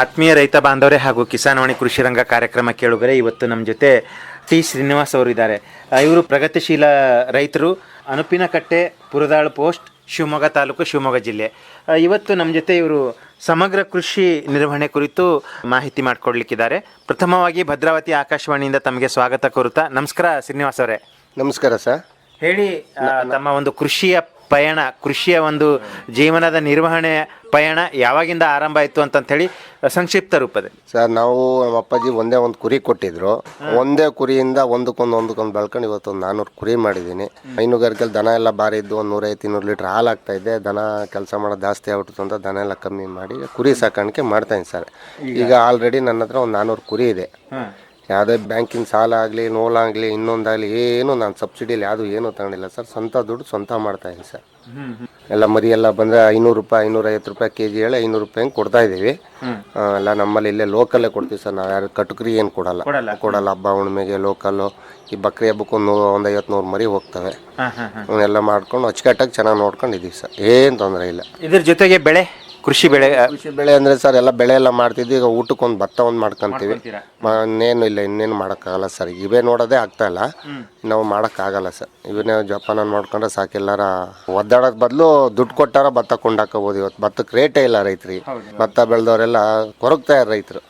ಆತ್ಮೀಯ ರೈತ ಬಾಂಧವರೇ ಹಾಗೂ ಕಿಸಾನ್ ವಾಣಿ ಕೃಷಿ ರಂಗ ಕಾರ್ಯಕ್ರಮ ಕೇಳುಗರೆ ಇವತ್ತು ನಮ್ಮ ಜೊತೆ ಟಿ. ಶ್ರೀನಿವಾಸ್ ಅವರು ಇದ್ದಾರೆ. ಇವರು ಪ್ರಗತಿಶೀಲ ರೈತರು ಅನುಪಿನಕಟ್ಟೆ ಪುರದಾಳ್ ಪೋಸ್ಟ್ ಶಿವಮೊಗ್ಗ ತಾಲೂಕು ಶಿವಮೊಗ್ಗ ಜಿಲ್ಲೆ. ಇವತ್ತು ನಮ್ಮ ಜೊತೆ ಇವರು ಸಮಗ್ರ ಕೃಷಿ ನಿರ್ವಹಣೆ ಕುರಿತು ಮಾಹಿತಿ ಮಾಡಿಕೊಡ್ಲಿಕ್ಕಿದ್ದಾರೆ. ಪ್ರಥಮವಾಗಿ ಭದ್ರಾವತಿ ಆಕಾಶವಾಣಿಯಿಂದ ತಮಗೆ ಸ್ವಾಗತ ಕೋರುತ್ತಾ ನಮಸ್ಕಾರ ಶ್ರೀನಿವಾಸ್ ಅವರೇ. ನಮಸ್ಕಾರ ಸರ್. ಹೇಳಿ ತಮ್ಮ ಒಂದು ಕೃಷಿಯ ಪಯಣ ಕೃಷಿಯ ಒಂದು ಜೀವನದ ನಿರ್ವಹಣೆ ಪಯಣ ಯಾವಾಗಿಂದ ಆರಂಭ ಆಯಿತು ಅಂತಂತ ಹೇಳಿ ಸಂಕ್ಷಿಪ್ತ ರೂಪದಲ್ಲಿ. ಸರ್ ನಾವು ನಮ್ಮ ಅಪ್ಪಾಜಿ ಒಂದೇ ಒಂದು ಕುರಿ ಕೊಟ್ಟಿದ್ರು. ಒಂದೇ ಕುರಿಯಿಂದ ಒಂದಕ್ಕೊಂದು ಒಂದಕ್ಕೊಂದು ಬೆಳ್ಕೊಂಡು ಇವತ್ತು ಒಂದು ನಾನ್ನೂರು ಕುರಿ ಮಾಡಿದ್ದೀನಿ. ಹೈನುಗಾರಿಕೆಯಲ್ಲಿ ದನ ಎಲ್ಲ ಭಾರಿ ಇದ್ದು ಒಂದು ನೂರೈವತ್ತು ಇನ್ನೂರು ಲೀಟ್ರ್ ಹಾಲಾಗ್ತಾ ಆಗ್ತಾ ಇದ್ದೆ ದನ ಕೆಲಸ ಮಾಡೋದು ಜಾಸ್ತಿ ಆಗ್ಬಿಡ್ತು ಅಂತ ದನ ಎಲ್ಲ ಕಮ್ಮಿ ಮಾಡಿ ಕುರಿ ಸಾಕಾಣಿಕೆ ಮಾಡ್ತಾಯಿನಿ ಸರ್. ಈಗ ಆಲ್ರೆಡಿ ನನ್ನ ಹತ್ರ ಒಂದು ನಾನ್ನೂರು ಕುರಿ ಇದೆ. ಯಾವುದೇ ಬ್ಯಾಂಕಿನ ಸಾಲ ಆಗಲಿ ನೋಲ್ ಆಗಲಿ ಇನ್ನೊಂದಾಗಲಿ ಏನು ನಾನು ಸಬ್ಸಿಡಿಯಲ್ಲಿ ಯಾವುದು ಏನೂ ತಗೊಂಡಿಲ್ಲ ಸರ್. ಸ್ವಂತ ದುಡ್ಡು ಸ್ವಂತ ಮಾಡ್ತಾಯಿದ್ದೀನಿ ಸರ್. ಎಲ್ಲ ಮರಿ ಎಲ್ಲ ಬಂದರೆ ಐನೂರು ರೂಪಾಯಿ ಐನೂರೈವತ್ತು ರೂಪಾಯಿ ಕೆ ಜಿ ಹೇಳಿ ಐನೂರು ರೂಪಾಯಿ ಹಂಗೆ ಕೊಡ್ತಾ ಇದ್ದೀವಿ. ಆ, ಎಲ್ಲ ನಮ್ಮಲ್ಲಿ ಇಲ್ಲೇ ಲೋಕಲ್ಲೇ ಕೊಡ್ತೀವಿ ಸರ್. ನಾವು ಯಾರು ಕಟುಕರಿ ಏನು ಕೊಡಲ್ಲ. ಕೊಡಲ್ಲ. ಹಬ್ಬ ಹುಣ್ಣಿಮೆಗೆ ಲೋಕಲ್ಲು. ಈ ಬಕ್ರಿ ಹಬ್ಬಕ್ಕೆ ಒಂದು ಒಂದು ಐವತ್ತು ನೂರು ಮರಿ ಹೋಗ್ತವೆ. ಹಾಂ ಹಾಂ ಹಾಂ. ಅವನ್ನೆಲ್ಲ ಮಾಡ್ಕೊಂಡು ಅಚ್ಚುಕಟ್ಟಾಗಿ ಚೆನ್ನಾಗಿ ನೋಡ್ಕೊಂಡಿದ್ದೀವಿ ಸರ್. ಏನು ತೊಂದರೆ ಇಲ್ಲ. ಇದ್ರ ಜೊತೆಗೆ ಬೆಳೆ? ಕೃಷಿ ಬೆಳೆ ಕೃಷಿ ಬೆಳೆ ಅಂದರೆ ಸರ್ ಎಲ್ಲ ಬೆಳೆ ಎಲ್ಲ ಮಾಡ್ತಿದ್ವಿ ಈಗ ಊಟಕ್ಕೊಂದು ಭತ್ತ ಒಂದು ಮಾಡ್ಕೊಂತೀವಿ. ಇನ್ನೇನು ಇಲ್ಲ ಇನ್ನೇನು ಮಾಡೋಕ್ಕಾಗಲ್ಲ ಸರ್. ಇವೇ ನೋಡೋದೇ ಆಗ್ತಾ ಇಲ್ಲ. ನಾವು ಮಾಡೋಕ್ಕಾಗಲ್ಲ ಸರ್. ಇವನ್ನೇ ಜೋಪಾನ ನೋಡ್ಕೊಂಡ್ರೆ ಸಾಕೆಲ್ಲಾರ ಒದ್ದಾಡೋದ್ ಬದಲು ದುಡ್ಡು ಕೊಟ್ಟಾರ ಭತ್ತ ಕೊಂಡಾಕೋಬೋದು ಇವತ್ತು ಭತ್ತಕ್ಕೆ ರೇಟೇ ಇಲ್ಲ ರೈತರಿಗೆ. ಭತ್ತ ಬೆಳೆದವರೆಲ್ಲ ಕೊರಗ್ತಾ ಇದ್ದಾರೆ ರೈತರು.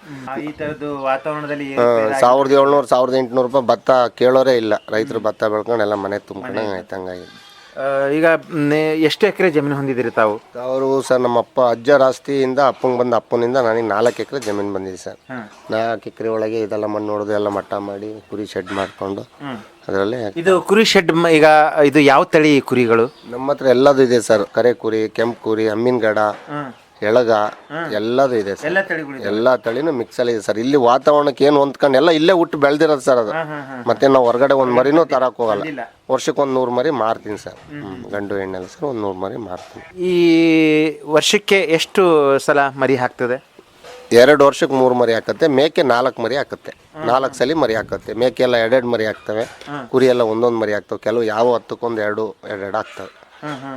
ಈ ಥರದ್ದು ವಾತಾವರಣದಲ್ಲಿ ಸಾವಿರದ ಏಳ್ನೂರು ಸಾವಿರದ ಎಂಟುನೂರು ರೂಪಾಯಿ ಭತ್ತ ಕೇಳೋರೇ ಇಲ್ಲ. ರೈತರು ಭತ್ತ ಬೆಳ್ಕೊಂಡು ಎಲ್ಲ ಮನೆ ತುಂಬ್ಕೊಂಡಂಗೆ ಆಯ್ತು ಹಂಗಾಗಿ ಆ, ಈಗ ನೆ- ಎಷ್ಟು ಎಕರೆ ಜಮೀನು ಹೊಂದಿದ್ದೀರಿ ತಾವು? ಅವರು ಸರ್ ನಮ್ಮ ಅಪ್ಪ ಅಜ್ಜ ಆಸ್ತಿಯಿಂದ ಅಪ್ಪಂಗೆ ಬಂದ ಅಪ್ಪನಿಂದ ನನಗೆ ನಾಲ್ಕು ಎಕರೆ ಜಮೀನು ಬಂದಿದೆ ಸರ್. ನಾಲ್ಕು ಎಕರೆ ಒಳಗೆ ಇದೆಲ್ಲ ಮಣ್ಣು ಹೊಡೆದು ಎಲ್ಲ ಮಟ್ಟ ಮಾಡಿ ಕುರಿ ಶೆಡ್ ಮಾಡಿಕೊಂಡು ಅದರಲ್ಲಿ ಇದು ಕುರಿ ಶೆಡ್ ಈಗ ಇದು ಯಾವ ತಳಿ ಕುರಿಗಳು? ನಮ್ಮ ಹತ್ರ ಎಲ್ಲದು ಇದೆ ಸರ್. ಕರೆ ಕುರಿ ಕೆಂಪು ಕುರಿ ಅಮ್ಮಿನಗಡ ಎಳಗ ಎಲ್ಲದು ಇದೆ ಸರ್. ಎಲ್ಲ ತಳಿಗಳು ಎಲ್ಲ ತಳಿನೂ ಮಿಕ್ಸ್ ಅಲ್ಲಿ ಇದೆ ಸರ್. ಇಲ್ಲಿ ವಾತಾವರಣಕ್ಕೆ ಏನು ಹೊಂದ್ಕೊಂಡು ಎಲ್ಲ ಇಲ್ಲೇ ಹುಟ್ಟು ಬೆಳೆದಿರೋದು ಸರ್ ಅದು. ಮತ್ತೆ ನಾವು ಹೊರಗಡೆ ಒಂದು ಮರಿನೂ ತರಕ್ ಹೋಗಲ್ಲ. ವರ್ಷಕ್ಕೆ ಒಂದು ನೂರು ಮರಿ ಮಾರ್ತೀನಿ ಸರ್. ಗಂಡು ಹೆಣ್ಣೆಲ್ಲ ಸರ್ ಒಂದು ನೂರು ಮರಿ ಮಾರ್ತೀನಿ. ಈ ವರ್ಷಕ್ಕೆ ಎಷ್ಟು ಸಲ ಮರಿ ಹಾಕ್ತದೆ? ಎರಡು ವರ್ಷಕ್ಕೆ ಮೂರು ಮರಿ ಹಾಕತ್ತೆ ಮೇಕೆ ನಾಲ್ಕು ಮರಿ ಹಾಕತ್ತೆ. ನಾಲ್ಕು ಸಲ ಮರಿ ಹಾಕತ್ತೆ. ಮೇಕೆ ಎಲ್ಲ ಎರಡೆರಡು ಮರಿ ಹಾಕ್ತವೆ ಕುರಿ ಎಲ್ಲ ಒಂದೊಂದು ಮರಿ ಹಾಕ್ತವೆ. ಕೆಲವು ಯಾವ ಹತ್ತಕ್ಕೊಂದು ಎರಡು ಎರಡೆರಡು ಹಾಕ್ತವೆ.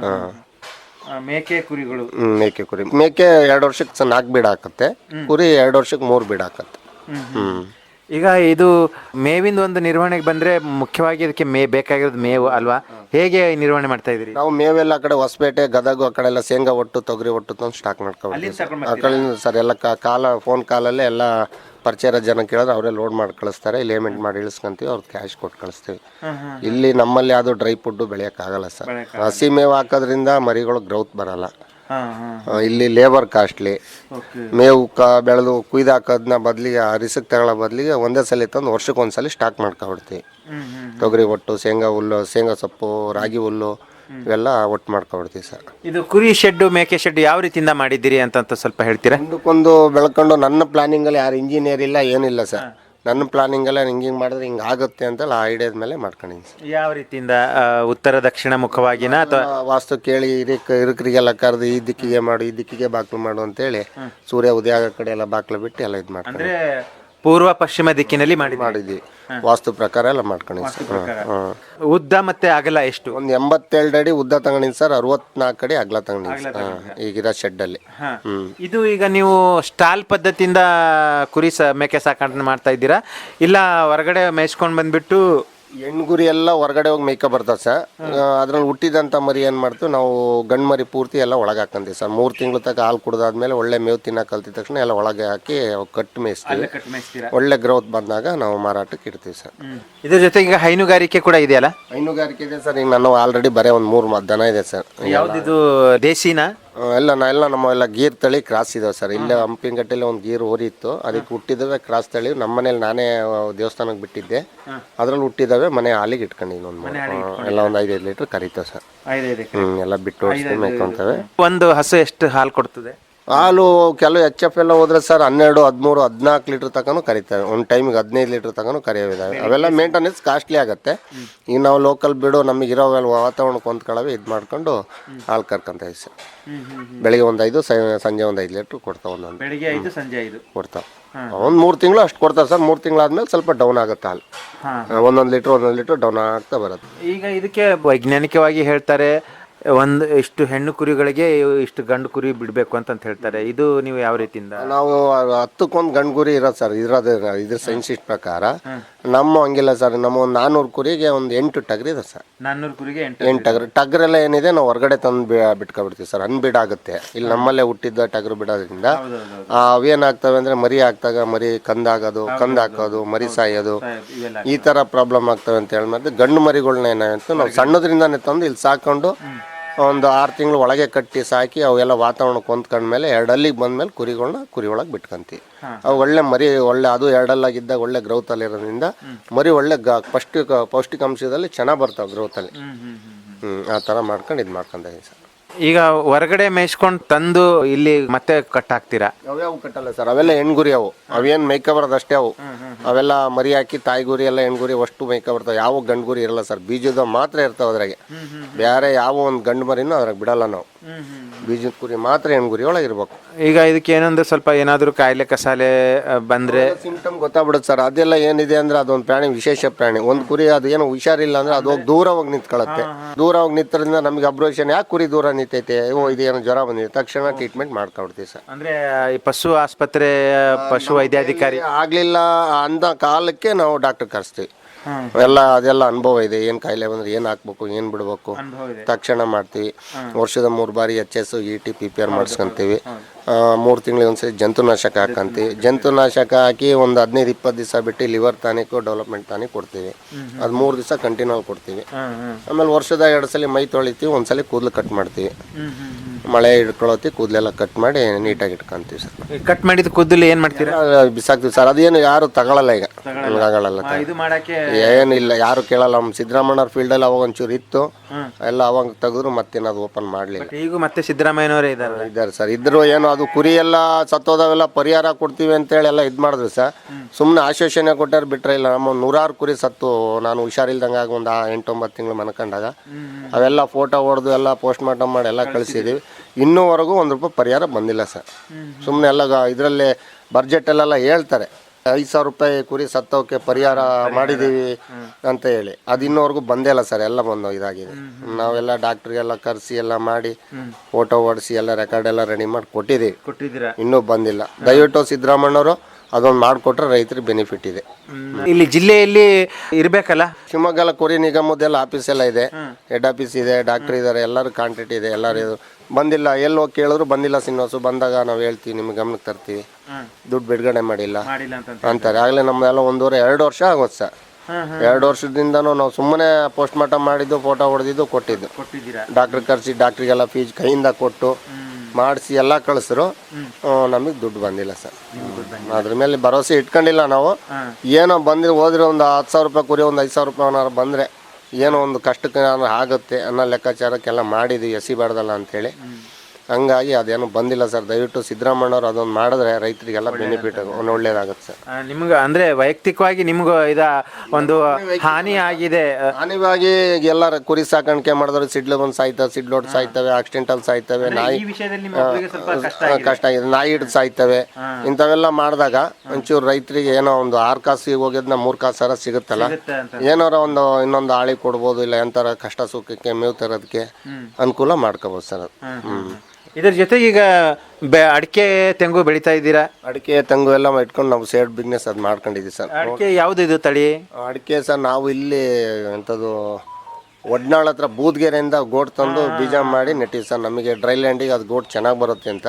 ಹಾಂ. ಮೇಕೆ ಕುರಿಗಳು. ಮೇಕೆ ಕುರಿ. ಮೇಕೆ ಎರಡು ವರ್ಷಕ್ಕೆ ನಾಲ್ಕು ಬೀಡ ಹಾಕತ್ತೆ. ಕುರಿ ಎರಡು ವರ್ಷಕ್ಕೆ ಮೂರು ಬೀಡ ಹಾಕತ್ತೆ. ಹ್ಮ್ ಈಗ ಇದು ಮೇವಿಂದ ಒಂದು ನಿರ್ವಹಣೆಗೆ ಬಂದ್ರೆ ಮುಖ್ಯವಾಗಿ ಇದಕ್ಕೆ ಮೇ ಬೇಕಾಗಿರೋದು ಮೇವು ಅಲ್ವಾ? ಹೇಗೆ ನಿರ್ವಹಣೆ ಮಾಡ್ತಾ ಇದ್ರಿ ನಾವು ಮೇವೆಲ್ಲ ಆ ಕಡೆ ಹೊಸಪೇಟೆ ಗದಗು ಆ ಕಡೆ ಎಲ್ಲ ಶೇಂಗಾ ಒಟ್ಟು ತೊಗರಿ ಒಟ್ಟು ತಂದು ಸ್ಟಾಕ್ ಮಾಡ್ಕೊಂಡು ಆ ಕಡೆ ಸರ್ ಎಲ್ಲ ಕಾಲ ಫೋನ್ ಕಾಲಲ್ಲೇ ಎಲ್ಲ ಪರಿಚಯ ಜನ ಕೇಳಿದ್ರೆ ಅವರೇ ಲೋಡ್ ಮಾಡಿ ಕಳಿಸ್ತಾರೆ ಇಲ್ಲಿ ಪೇಮೆಂಟ್ ಮಾಡಿ ಇಳಿಸ್ಕೊಂತೀವಿ ಅವ್ರದ್ದು ಕ್ಯಾಶ್ ಕೊಟ್ಟು ಕಳಿಸ್ತೀವಿ. ಇಲ್ಲಿ ನಮ್ಮಲ್ಲಿ ಯಾವುದು ಡ್ರೈ ಫುಡ್ಡು ಬೆಳೆಯೋಕ್ಕಾಗಲ್ಲ ಸರ್. ಹಸಿ ಮೇವು ಹಾಕೋದ್ರಿಂದ ಮರಿಗಳು ಗ್ರೌತ್ ಬರಲ್ಲ. ಇಲ್ಲಿ ಲೇಬರ್ ಕಾಸ್ಟ್ಲಿ ಮೇವು ಕ ಬೆಳೆದು ಕುಯ್ದು ಹಾಕೋದನ್ನ ಬದಲಿಗೆ ರಿಸಕ್ ತಗೊಳ್ಳೋ ಬದಲಿಗೆ ಒಂದೇ ಸಲ ತಂದು ವರ್ಷಕ್ಕೆ ಒಂದು ಸಲ ಸ್ಟಾಕ್ ಮಾಡ್ಕೊಬಿಡ್ತೀವಿ ತೊಗರಿ ಒಟ್ಟು ಶೇಂಗಾ ಹುಲ್ಲು ಶೇಂಗಾ ಸೊಪ್ಪು ರಾಗಿ ಹುಲ್ಲು ಇವೆಲ್ಲ ಒಟ್ಟು ಮಾಡ್ಕೊಬಿಡ್ತೀವಿ ಸರ್. ಇದು ಕುರಿ ಶೆಡ್ಡು ಮೇಕೆ ಶೆಡ್ ಯಾವ ರೀತಿಯಿಂದ ಮಾಡಿದ್ದೀರಿ ಅಂತ ಸ್ವಲ್ಪ ಹೇಳ್ತೀರಾ? ಒಂದಕ್ಕೊಂದು ಬೆಳ್ಕೊಂಡು ನನ್ನ ಪ್ಲಾನಿಂಗಲ್ಲಿ ಯಾರು ಇಂಜಿನಿಯರ್ ಇಲ್ಲ ಏನಿಲ್ಲ ಸರ್. ನನ್ನ ಪ್ಲಾನಿಂಗಲ್ಲ ಹಿಂಗೆ ಹಿಂಗೆ ಮಾಡಿದ್ರೆ ಹಿಂಗೆ ಆಗುತ್ತೆ ಅಂತ ಆ ಐಡಿಯಾದ ಮೇಲೆ ಮಾಡ್ಕೊಂಡಿದ್ದೀನಿ ಸರ್. ಯಾವ ರೀತಿಯಿಂದ ಆ, ಉತ್ತರ ದಕ್ಷಿಣ ಮುಖವಾಗಿನ ಅಥವಾ ಆ, ವಾಸ್ತು ಕೇಳಿ ಇದಕ್ಕೆ ಇರುಕರಿಗೆಲ್ಲ ಕರೆದು ಈ ದಿಕ್ಕಿಗೆ ಮಾಡು ಈ ದಿಕ್ಕಿಗೆ ಬಾಕ್ಲು ಮಾಡು ಅಂತೇಳಿ ಸೂರ್ಯ ಉದಯ ಆಗೋ ಕಡೆ ಎಲ್ಲ ಬಾಕ್ಲು ಬಿಟ್ಟು ಎಲ್ಲ ಇದು ಮಾಡ್ಕೊಂಡು ಅಂದ್ರೆ ಪೂರ್ವ ಪಶ್ಚಿಮ ದಿಕ್ಕಿನಲ್ಲಿ ಮಾಡಿ ಮಾಡಿದ್ವಿ. ವಾಸ್ತು ಪ್ರಕಾರ ಎಲ್ಲ ಮಾಡ್ಕೊಂಡಿವಿ ಸರ್. ಹಾಂ ಉದ್ದ ಮತ್ತೆ ಅಗಲ ಎಷ್ಟು? ಒಂದು ಎಂಬತ್ತೆರಡು ಅಡಿ ಉದ್ದ ತಗೊಂಡಿನಿ ಸರ್ ಅರವತ್ನಾಲ್ಕು ಅಡಿ ಅಗಲ ತಗೊಂಡಿನಿ ಸರ್. ಹಾಂ ಈಗಿರೋ ಶೆಡ್ಡಲ್ಲಿ ಇದು ಈಗ ನೀವು ಸ್ಟಾಲ್ ಪದ್ಧತಿಯಿಂದ ಕುರಿ ಸ ಮೇಕೆ ಸಾಕಾಣಿಕೆ ಮಾಡ್ತಾ ಇದ್ದೀರಾ? ಇಲ್ಲ ಹೊರಗಡೆ ಮೇಯಿಸ್ಕೊಂಡು ಬಂದ್ಬಿಟ್ಟು ಹೆಣ್ಗುರಿ ಎಲ್ಲ ಹೊರಗಡೆ ಹೋಗಿ ಮೇಕಪ್ ಬರ್ತದೆ ಸರ್. ಅದ್ರಲ್ಲಿ ಹುಟ್ಟಿದಂಥ ಮರಿ ಏನು ಮಾಡ್ತೀವಿ ನಾವು ಗಂಡು ಮರಿ ಪೂರ್ತಿ ಎಲ್ಲ ಒಳಗೆ ಹಾಕೊಂತೀವಿ ಸರ್. ಮೂರು ತಿಂಗಳ ತನಕ ಹಾಲು ಕುಡ್ದಾದ್ಮೇಲೆ ಒಳ್ಳೆ ಮೇವು ತಿನ್ನೋ ಕಲ್ತಿದ ತಕ್ಷಣ ಎಲ್ಲ ಒಳಗೆ ಹಾಕಿ ಕಟ್ ಮೇಯಿಸ್ತೀವಿ. ಒಳ್ಳೆ ಗ್ರೋತ್ ಬಂದಾಗ ನಾವು ಮಾರಾಟಕ್ಕೆ ಇಡ್ತೀವಿ ಸರ್. ಇದ್ರ ಜೊತೆಗೆ ಈಗ ಹೈನುಗಾರಿಕೆ ಕೂಡ ಇದೆಯಲ್ಲ? ಹೈನುಗಾರಿಕೆ ಇದೆ ಸರ್. ಈಗ ನಾನು ಆಲ್ರೆಡಿ ಬರೀ ಒಂದು ಮೂರು ದನ ಇದೆ ಸರ್. ಯಾವ್ದಿದು ದೇಸಿನ ಎಲ್ಲ ನಾ ಎಲ್ಲ ನಮ್ಮ ಎಲ್ಲ ಗೀರ್ ತಳಿ ಕ್ರಾಸ್ ಇದಾವೆ ಸರ್. ಇಲ್ಲೇ ಹಂಪಿನಗಟ್ಟೆಲಿ ಒಂದು ಗೀರ್ ಓರಿ ಇತ್ತು ಅದಕ್ಕೆ ಹುಟ್ಟಿದವೆ ಕ್ರಾಸ್ ತಳಿ. ನಮ್ಮ ಮನೇಲಿ ನಾನೇ ಆ, ದೇವಸ್ಥಾನಕ್ಕೆ ಬಿಟ್ಟಿದ್ದೆ. ಅದ್ರಲ್ಲಿ ಹುಟ್ಟಿದವೆ ಮನೆ ಹಾಲಿಗೆ ಇಟ್ಕೊಂಡಿದ್ದೀನಿ ಒಂದು ಎಲ್ಲ ಒಂದು ಐದೈದು ಲೀಟ್ರ್ ಕರೀತಾವೆ ಸರ್. ಹ್ಞೂ ಎಲ್ಲ ಬಿಟ್ಟು ಓಡಿಸ್ತೀವಿ ಮೇಯ್ಕೊಂತವೆ ಒಂದು ಹಸು ಎಷ್ಟು ಹಾಲು ಕೊಡ್ತದೆ? ಹಾಲು ಕೆಲವು ಎಚ್ ಎಫ್ ಎಲ್ಲ ಹೋದ್ರೆ ಸರ್ ಹನ್ನೆರಡು ಹದಿಮೂರು ಹದಿನಾಲ್ಕು ಲೀಟ್ರ್ ತನಕ ಕರಿತಾರೆ. ಒಂದು ಟೈಮಿಗೆ ಹದಿನೈದು ಲೀಟ್ರ್ ತಕನು ಕರೆಯೋವಿದಾವೆ. ಅವೆಲ್ಲ ಮೇಂಟೆನೆನ್ಸ್ ಕಾಸ್ಟ್ಲಿ ಆಗುತ್ತೆ. ಈಗ ನಾವು ಲೋಕಲ್ ಬಿಡು ನಮಗೆ ಇರೋ ವಾತಾವರಣಕ್ಕೆ ಹೊಂದ್ಕೊಳ್ಳೋವೆ ಇದು ಮಾಡ್ಕೊಂಡು ಹಾಲು ಕರ್ಕಂತ ಸರ್ ಬೆಳಿಗ್ಗೆ ಒಂದು ಐದು ಸಂಜೆ ಒಂದು ಐದು ಲೀಟ್ರ್ ಕೊಡ್ತಾವೆ ಒಂದೊಂದು. ಬೆಳಿಗ್ಗೆ ಐದು ಸಂಜೆ ಐದು. ಕೊಡ್ತಾವೆ. ಒಂದು ಮೂರು ತಿಂಗಳು ಅಷ್ಟು ಕೊಡ್ತಾರೆ ಸರ್. ಮೂರು ತಿಂಗಳಾದ್ಮೇಲೆ ಸ್ವಲ್ಪ ಡೌನ್ ಆಗುತ್ತೆ ಹಾಲು. ಒಂದೊಂದು ಲೀಟ್ರ್ ಒಂದೊಂದು ಲೀಟ್ರ್ ಡೌನ್ ಆಗ್ತಾ ಬರುತ್ತೆ. ಈಗ ಇದಕ್ಕೆ ವೈಜ್ಞಾನಿಕವಾಗಿ ಹೇಳ್ತಾರೆ ಒಂದು ಇಷ್ಟು ಹೆಣ್ಣು ಕುರಿಗಳಿಗೆ ಇಷ್ಟು ಗಂಡು ಕುರಿ ಬಿಡಬೇಕು ಅಂತ ಹೇಳ್ತಾರೆ. ಇದು ನೀವು ಯಾವ ರೀತಿಯಿಂದ? ನಾವು ಹತ್ತಕ್ಕೊಂದು ಗಂಡು ಕುರಿ ಇರೋದು ಸರ್ ಇರೋದು ಇದ್ರ ಸೈನ್ಸಿಸ್ಟ್ ಪ್ರಕಾರ ನಮ್ಮ ಹಂಗಿಲ್ಲ ಸರ್. ನಮ್ಮ ಒಂದು ನಾನ್ನೂರು ಕುರಿಗೆ ಒಂದು ಎಂಟು ಟಗ್ರಿ ಇದೆ ಸರ್. ನಾನ್ನೂರು ಕುರಿಗೆ ಎಂಟು ಎಂಟು ಟಗ್ರಿ ಟಗ್ರೆಲ್ಲ ಏನಿದೆ ನಾವು ಹೊರಗಡೆ ತಂದು ಬಿ ಬಿಟ್ಕೊಬಿಡ್ತೀವಿ ಸರ್. ಅನ್ಬಿಡ್ ಆಗುತ್ತೆ ಇಲ್ಲಿ ನಮ್ಮಲ್ಲೇ ಹುಟ್ಟಿದ್ದ ಟಗ್ರು ಬಿಡೋದ್ರಿಂದ ಅವೇನಾಗ್ತವೆ ಅಂದರೆ ಮರಿ ಹಾಕ್ದಾಗ ಮರಿ ಕಂದಾಗೋದು ಕಂದಾಕೋದು ಮರಿ ಸಾಯೋದು. ಈ ಥರ ಪ್ರಾಬ್ಲಮ್ ಆಗ್ತವೆ ಅಂತ ಹೇಳಿ ಮತ್ತೆ ಗಂಡು ಮರಿಗಳನ್ನ ಏನಾಯಿತು ನಾವು ಸಣ್ಣದ್ರಿಂದಾನೇ ತಂದು ಇಲ್ಲಿ ಸಾಕೊಂಡು ಒಂದು ಆರು ತಿಂಗಳು ಒಳಗೆ ಕಟ್ಟಿ ಸಾಕಿ ಅವೆಲ್ಲ ವಾತಾವರಣಕ್ಕೆ ಹೊಂದ್ಕೊಂಡ್ಮೇಲೆ ಎರಡಲ್ಲಿಗೆ ಬಂದ್ಮೇಲೆ ಕುರಿಗಳನ್ನ ಕುರಿ ಒಳಗೆ ಬಿಟ್ಕೊಂತೀವಿ ಅವು ಒಳ್ಳೆ ಮರಿ ಒಳ್ಳೆ ಅದು ಎರಡಲ್ಲಾಗಿದ್ದಾಗ ಒಳ್ಳೆ ಗ್ರೌತಲ್ಲಿ ಇರೋದ್ರಿಂದ ಮರಿ ಒಳ್ಳೆ ಗ ಪೌಷ್ಟಿಕ ಪೌಷ್ಟಿಕಾಂಶದಲ್ಲಿ ಚೆನ್ನಾಗಿ ಬರ್ತಾವೆ ಗ್ರೌತಲ್ಲಿ ಹ್ಞೂ ಆ ಥರ ಮಾಡ್ಕೊಂಡು ಇದು ಮಾಡ್ಕೊಂಡಿದ್ದೀವಿ ಸರ್. ಈಗ ಹೊರಗಡೆ ಮೇಯ್ಸ್ಕೊಂಡು ತಂದು ಇಲ್ಲಿ ಮತ್ತೆ ಕಟ್ ಹಾಕ್ತೀರಾ ಯಾವ್ಯಾವ ಕಟ್ಟಲ್ಲ ಸರ್ ಅವೆಲ್ಲ ಹೆಣ್ಗುರಿ ಅವು. ಅವೇನ್ ಮೈಕ ಬರೋದು ಅಷ್ಟೇ ಅವು ಅವೆಲ್ಲ ಮರಿ ಹಾಕಿ ತಾಯಿ ಗುರಿ ಎಲ್ಲ ಹೆಣ್ಗುರಿ ಅಷ್ಟು ಮೈಕ ಬರ್ತಾವೆ ಯಾವ ಗಂಡು ಗುರಿ ಇರಲ್ಲ ಸರ್ ಬೀಜದ ಮಾತ್ರ ಇರ್ತಾವೆ ಅದ್ರಾಗೆ. ಬೇರೆ ಯಾವ ಒಂದು ಗಂಡು ಮರಿನೂ ಅದ್ರಾಗ ಬಿಡಲ್ಲ ನಾವು. ಬೀಜದ ಕುರಿ ಮಾತ್ರ ಹೆಣ್ಗುರಿ ಒಳಗೆ ಇರ್ಬೇಕು. ಈಗ ಇದಕ್ಕೆ ಏನಂದ್ರೆ ಸ್ವಲ್ಪ ಏನಾದರೂ ಕಾಯಿಲೆ ಕಸಾಲೆ ಬಂದ್ರೆ ಸಿಂಪ್ಟಮ್ ಗೊತ್ತಾಗ್ಬಿಡುತ್ತೆ ಸರ್. ಅದೆಲ್ಲ ಏನಿದೆ ಅಂದ್ರೆ ಅದೊಂದು ಪ್ರಾಣಿ ವಿಶೇಷ ಪ್ರಾಣಿ. ಒಂದು ಕುರಿ ಅದು ಏನೋ ಹುಷಾರಿಲ್ಲ ಅಂದ್ರೆ ಅದು ಹೋಗಿ ದೂರ ಹೋಗಿ ನಿಂತ್ಕೊಳ್ಳುತ್ತೆ ದೂರ ಹೋಗಿ ನಿಂತರಿಂದ ನಮಗೆ ಅಬ್ರೋಷನ್ ಯಾಕೆ ಕುರಿ ದೂರ ನಿಂತೈತೆ ಓ ಇದೇನೋ ಜ್ವರ ಬಂದಿದೆ. ತಕ್ಷಣ ಟ್ರೀಟ್ಮೆಂಟ್ ಮಾಡ್ತಾ ಬಿಡ್ತೀವಿ ಸರ್. ಅಂದ್ರೆ ಈ ಪಶು ಆಸ್ಪತ್ರೆ ಪಶು ವೈದ್ಯಾಧಿಕಾರಿ ಆಗಲಿಲ್ಲ ಅಂದ ಕಾಲಕ್ಕೆ ನಾವು ಡಾಕ್ಟರ್ ಕರೆಸ್ತೀವಿ. ಎಲ್ಲ ಅದೆಲ್ಲ ಅನುಭವ ಇದೆ. ಏನು ಕಾಯಿಲೆ ಬಂದ್ರೆ ಏನು ಹಾಕ್ಬೇಕು ಏನು ಬಿಡ್ಬೇಕು? ತಕ್ಷಣ ಮಾಡ್ತೀವಿ ವರ್ಷದ ಮೂರು ಬಾರಿ H S E T P P R ಮಾಡಿಸ್ಕೊಂತೀವಿ. ಮೂರು ತಿಂಗಳಿಗೆ ಒಂದ್ಸರಿ ಜಂತುನಾಶಕ ಹಾಕಂತೀವಿ ಜಂತುನಾಶಕ. ಹಾಕಿ ಒಂದು ಹದಿನೈದು ಇಪ್ಪತ್ತು ದಿವಸ ಬಿಟ್ಟು ಲಿವರ್ ತಾನಿಕು ಡೆವಲಪ್ಮೆಂಟ್ ತಾನಿಕ್ ಕೊಡ್ತೀವಿ. ಅದು ಮೂರು ದಿವಸ ಕಂಟಿನ್ಯೂ ಕೊಡ್ತೀವಿ. ಆಮೇಲೆ ವರ್ಷದ ಎರಡು ಸಲ ಮೈ ತೊಳಿತೀವಿ ಒಂದ್ಸಲಿ ಕೂದಲು ಕಟ್ ಮಾಡ್ತೀವಿ. ಮಳೆ ಹಿಡ್ಕೊಳತಿ ಕೂದಲೆಲ್ಲ ಕಟ್ ಮಾಡಿ ನೀಟಾಗಿ ಇಟ್ಕೊಂತೀವಿ ಸರ್. ಕಟ್ ಮಾಡಿದ ಕೂದಲು ಏನ್ ಮಾಡ್ತೀರಾ? ಬಿಸಾಕ್ತೀವಿ ಸರ್. ಅದೇನು ಯಾರು ತಗೊಳಲ್ಲ ಈಗ. ನಮ್ಗಾಗಲ್ಲ ಇದು ಮಾಡಕ್ಕೆ ಏನಿಲ್ಲ ಯಾರು ಕೇಳಲ್ಲ. ನಮ್ಮ ಸಿದ್ದರಾಮಣ್ಣವ್ರ ಫೀಲ್ಡಲ್ಲಿ ಅವಾಗ ಒಂಚೂರು ಇತ್ತು. ಎಲ್ಲ ಅವಾಗ ತೆಗೆದ್ರು ಮತ್ತೇನದು ಓಪನ್ ಮಾಡಲಿಲ್ಲ. ಈಗ ಮತ್ತೆ ಸಿದ್ದರಾಮಯ್ಯನವರೇ ಇದ್ದಾರೆ. ಇದ್ದಾರೆ ಸರ್. ಇದ್ರು ಏನು ಅದು ಕುರಿ ಎಲ್ಲ ಸತ್ತೋದವೆಲ್ಲ ಪರಿಹಾರ ಕೊಡ್ತೀವಿ ಅಂತೇಳಿ ಎಲ್ಲ ಇದು ಮಾಡಿದ್ರು ಸರ್. ಸುಮ್ಮನೆ ಆಶ್ವಾಸನೆ ಕೊಟ್ಟಾರ ಬಿಟ್ರೆ ಇಲ್ಲ. ನಮ್ಮ ನೂರಾರು ಕುರಿ ಸತ್ತು. ನಾನು ಹುಷಾರಿಲ್ದಂಗೆ ಆಗ ಒಂದು ಎಂಟೊಂಬತ್ತು ತಿಂಗಳು ಮನ್ಕೊಂಡಾಗ. ಅವೆಲ್ಲ ಫೋಟೋ ಹೊಡೆದು ಎಲ್ಲ ಪೋಸ್ಟ್ ಮಾರ್ಟಮ್ ಮಾಡಿ ಎಲ್ಲ ಕಳಿಸಿದ್ದೀವಿ ಇನ್ನೂವರೆಗೂ ಒಂದು ರೂಪಾಯಿ ಪರಿಹಾರ ಬಂದಿಲ್ಲ ಸರ್. ಸುಮ್ಮನೆ ಎಲ್ಲ ಇದರಲ್ಲೇ ಬಡ್ಜೆಟಲ್ಲೆಲ್ಲ ಹೇಳ್ತಾರೆ. ಐದು ಸಾವಿರ ರೂಪಾಯಿ ಕುರಿ ಸತ್ತೋಕೆ ಪರಿಹಾರ ಮಾಡಿದ್ದೀವಿ ಅಂತ ಹೇಳಿ. ಅದು ಇನ್ನೂವರೆಗೂ ಬಂದೇ ಇಲ್ಲ ಸರ್ ಎಲ್ಲ ಬಂದು ಇದಾಗಿದೆ. ನಾವೆಲ್ಲ ಡಾಕ್ಟ್ರಿಗೆಲ್ಲ ಕರೆಸಿ ಎಲ್ಲ ಮಾಡಿ ಫೋಟೋ ಹೊಡಿಸಿ ಎಲ್ಲ ರೆಕಾರ್ಡ್ ಎಲ್ಲ ರೆಡಿ ಮಾಡಿ ಕೊಟ್ಟಿದ್ದೀವಿ. ಕೊಟ್ಟಿದ್ದೀರಾ? ಇನ್ನೂ ಬಂದಿಲ್ಲ. ದಯವಿಟ್ಟು ಸಿದ್ದರಾಮಣ್ಣವರು ಅದೊಂದು ಮಾಡಿಕೊಟ್ರೆ ರೈತರಿಗೆ ಬೆನಿಫಿಟ್ ಇದೆ. ಇಲ್ಲಿ ಜಿಲ್ಲೆಯಲ್ಲಿ ಇರ್ಬೇಕಲ್ಲ? ಶಿವಮೊಗ್ಗ ಕುರಿ ನಿಗಮದೆಲ್ಲ ಆಫೀಸ್ ಎಲ್ಲ ಇದೆ. ಹೆಡ್ ಆಫೀಸ್ ಇದೆ ಡಾಕ್ಟರ್ ಇದ್ದಾರೆ ಎಲ್ಲರೂ ಕಾಂಟ್ಯಾಕ್ಟ್ ಇದೆ ಎಲ್ಲರೂ. ಬಂದಿಲ್ಲ ಎಲ್ಲಿ ಹೋಗಿ ಕೇಳಿದ್ರು ಬಂದಿಲ್ಲ ಸಿನ್ನೋಸು ಬಂದಾಗ ನಾವು ಹೇಳ್ತೀವಿ ನಿಮ್ಗೆ ಗಮನಕ್ಕೆ ತರ್ತೀವಿ. ದುಡ್ಡು ಬಿಡುಗಡೆ ಮಾಡಿಲ್ಲ. ಮಾಡಿಲ್ಲ ಅಂತ ಅಂತಾರೆ? ಆಗಲೇ ನಮ್ದೆಲ್ಲ ಒಂದೂವರೆ ಎರಡು ವರ್ಷ ಆಗೋದು ಸರ್. ಎರಡು ವರ್ಷದಿಂದನೂ ನಾವು ಸುಮ್ಮನೆ ಪೋಸ್ಟ್ ಮಾರ್ಟಮ್ ಮಾಡಿದ್ದು ಫೋಟೋ ಹೊಡೆದಿದ್ದು ಕೊಟ್ಟಿದ್ದು. ಕೊಟ್ಟಿದ್ದೀರಾ? ಡಾಕ್ಟ್ರ್ ಕರೆಸಿ ಡಾಕ್ಟ್ರಿಗೆಲ್ಲ ಫೀಸ್ ಕೈಯಿಂದ ಕೊಟ್ಟು ಮಾಡಿಸಿ ಎಲ್ಲ ಕಳಿಸ್ರು. ನಮಗೆ ದುಡ್ಡು ಬಂದಿಲ್ಲ ಸರ್. ಅದ್ರ ಮೇಲೆ ಭರವಸೆ ಇಟ್ಕೊಂಡಿಲ್ಲ ನಾವು. ಏನೋ ಬಂದ್ರೆ ಹೋದ್ರೆ ಒಂದು ಹತ್ತು ಸಾವಿರ ರೂಪಾಯಿ ಕುರಿ ಒಂದು ಐದು ಸಾವಿರ ರೂಪಾಯಿ ಏನಾರು ಬಂದರೆ ಏನೋ ಒಂದು ಕಷ್ಟಕ್ಕೆ ಆಗುತ್ತೆ ಅನ್ನೋ ಲೆಕ್ಕಾಚಾರಕ್ಕೆಲ್ಲ ಮಾಡಿದ್ವಿ ಎಸಿಬಾರ್ದಲ್ಲ ಅಂಥೇಳಿ ಹಂಗಾಗಿ ಅದೇನು ಬಂದಿಲ್ಲ ಸರ್. ದಯವಿಟ್ಟು ಸಿದ್ದರಾಮಣ್ಣವ್ರು ಅದೊಂದು ಮಾಡಿದ್ರೆ ರೈತರಿಗೆಲ್ಲ ಬೆನಿಫಿಟ್ ಒಂದು ಒಳ್ಳೇದಾಗುತ್ತೆ ಸರ್. ನಿಮ್ಗೆ ಅಂದ್ರೆ ವೈಯಕ್ತಿಕವಾಗಿ ನಿಮ್ಗೆ ಇದ ಒಂದು ಹಾನಿ ಆಗಿದೆ. ಹಾನಿವಾಗಿ ಎಲ್ಲ ಕುರಿ ಸಾಕಾಣಿಕೆ ಮಾಡಿದ್ರೆ ಸಿಡ್ಲು ಬಂದು ಸಾಯ್ತವೆ ಸಿಡ್ಲೋಡ್ ಸಾಯ್ತವೆ ಆಕ್ಸಿಡೆಂಟಲ್ ಸಾಯ್ತವೆ ನಾಯಿ ಕಷ್ಟ ಆಗಿದೆ. ನಾಯಿ ಹಿಡ್ದು ಸಾಯ್ತವೆ. ಇಂಥವೆಲ್ಲ ಮಾಡಿದಾಗ ಒಂಚೂರು ರೈತರಿಗೆ ಏನೋ ಒಂದು ಆರು ಕಾಸಿಗೆ ಹೋಗಿದ್ನ ಮೂರು ಕಾಸು ಸರ ಸಿಗುತ್ತಲ್ಲ? ಏನಾರ ಒಂದು ಇನ್ನೊಂದು ಆಳಿ ಕೊಡ್ಬೋದು ಇಲ್ಲ ಎಂತಾರ ಕಷ್ಟ ಸುಖಕ್ಕೆ ಮೇವು ತರೋದಕ್ಕೆ ಅನುಕೂಲ ಮಾಡ್ಕೋಬೋದು ಸರ್. ಅದು ಹ್ಮ್. ಇದ್ರ ಜೊತೆಗೆ ಈಗ ಬೆ ಅಡಿಕೆ ತೆಂಗು ಬೆಳಿತಾ ಇದ್ದೀರಾ? ಅಡಿಕೆ ತೆಂಗು ಎಲ್ಲ ಇಟ್ಕೊಂಡು ನಾವು ಸೇಡ್ ಬಿಸ್ನೆಸ್ ಅದು ಮಾಡ್ಕೊಂಡಿದ್ದೀವಿ ಸರ್. ಅಡಿಕೆ ಯಾವ್ದು ಇದು ತಳಿ? ಅಡಿಕೆ ಸರ್ ನಾವು ಇಲ್ಲಿ ಎಂಥದ್ದು ಒಡ್ನಾಳ್ ಹತ್ರ ಬೂದ್ಗೆರೆಯಿಂದ ಗೋಟ್ ತಂದು ಬೀಜ ಮಾಡಿ ನೆಟ್ಟಿವಿ ಸರ್ ನಮಗೆ ಡ್ರೈ ಲ್ಯಾಂಡಿಗೆ ಅದು ಗೋಟ್ ಚೆನ್ನಾಗಿ ಬರುತ್ತೆ ಅಂತ.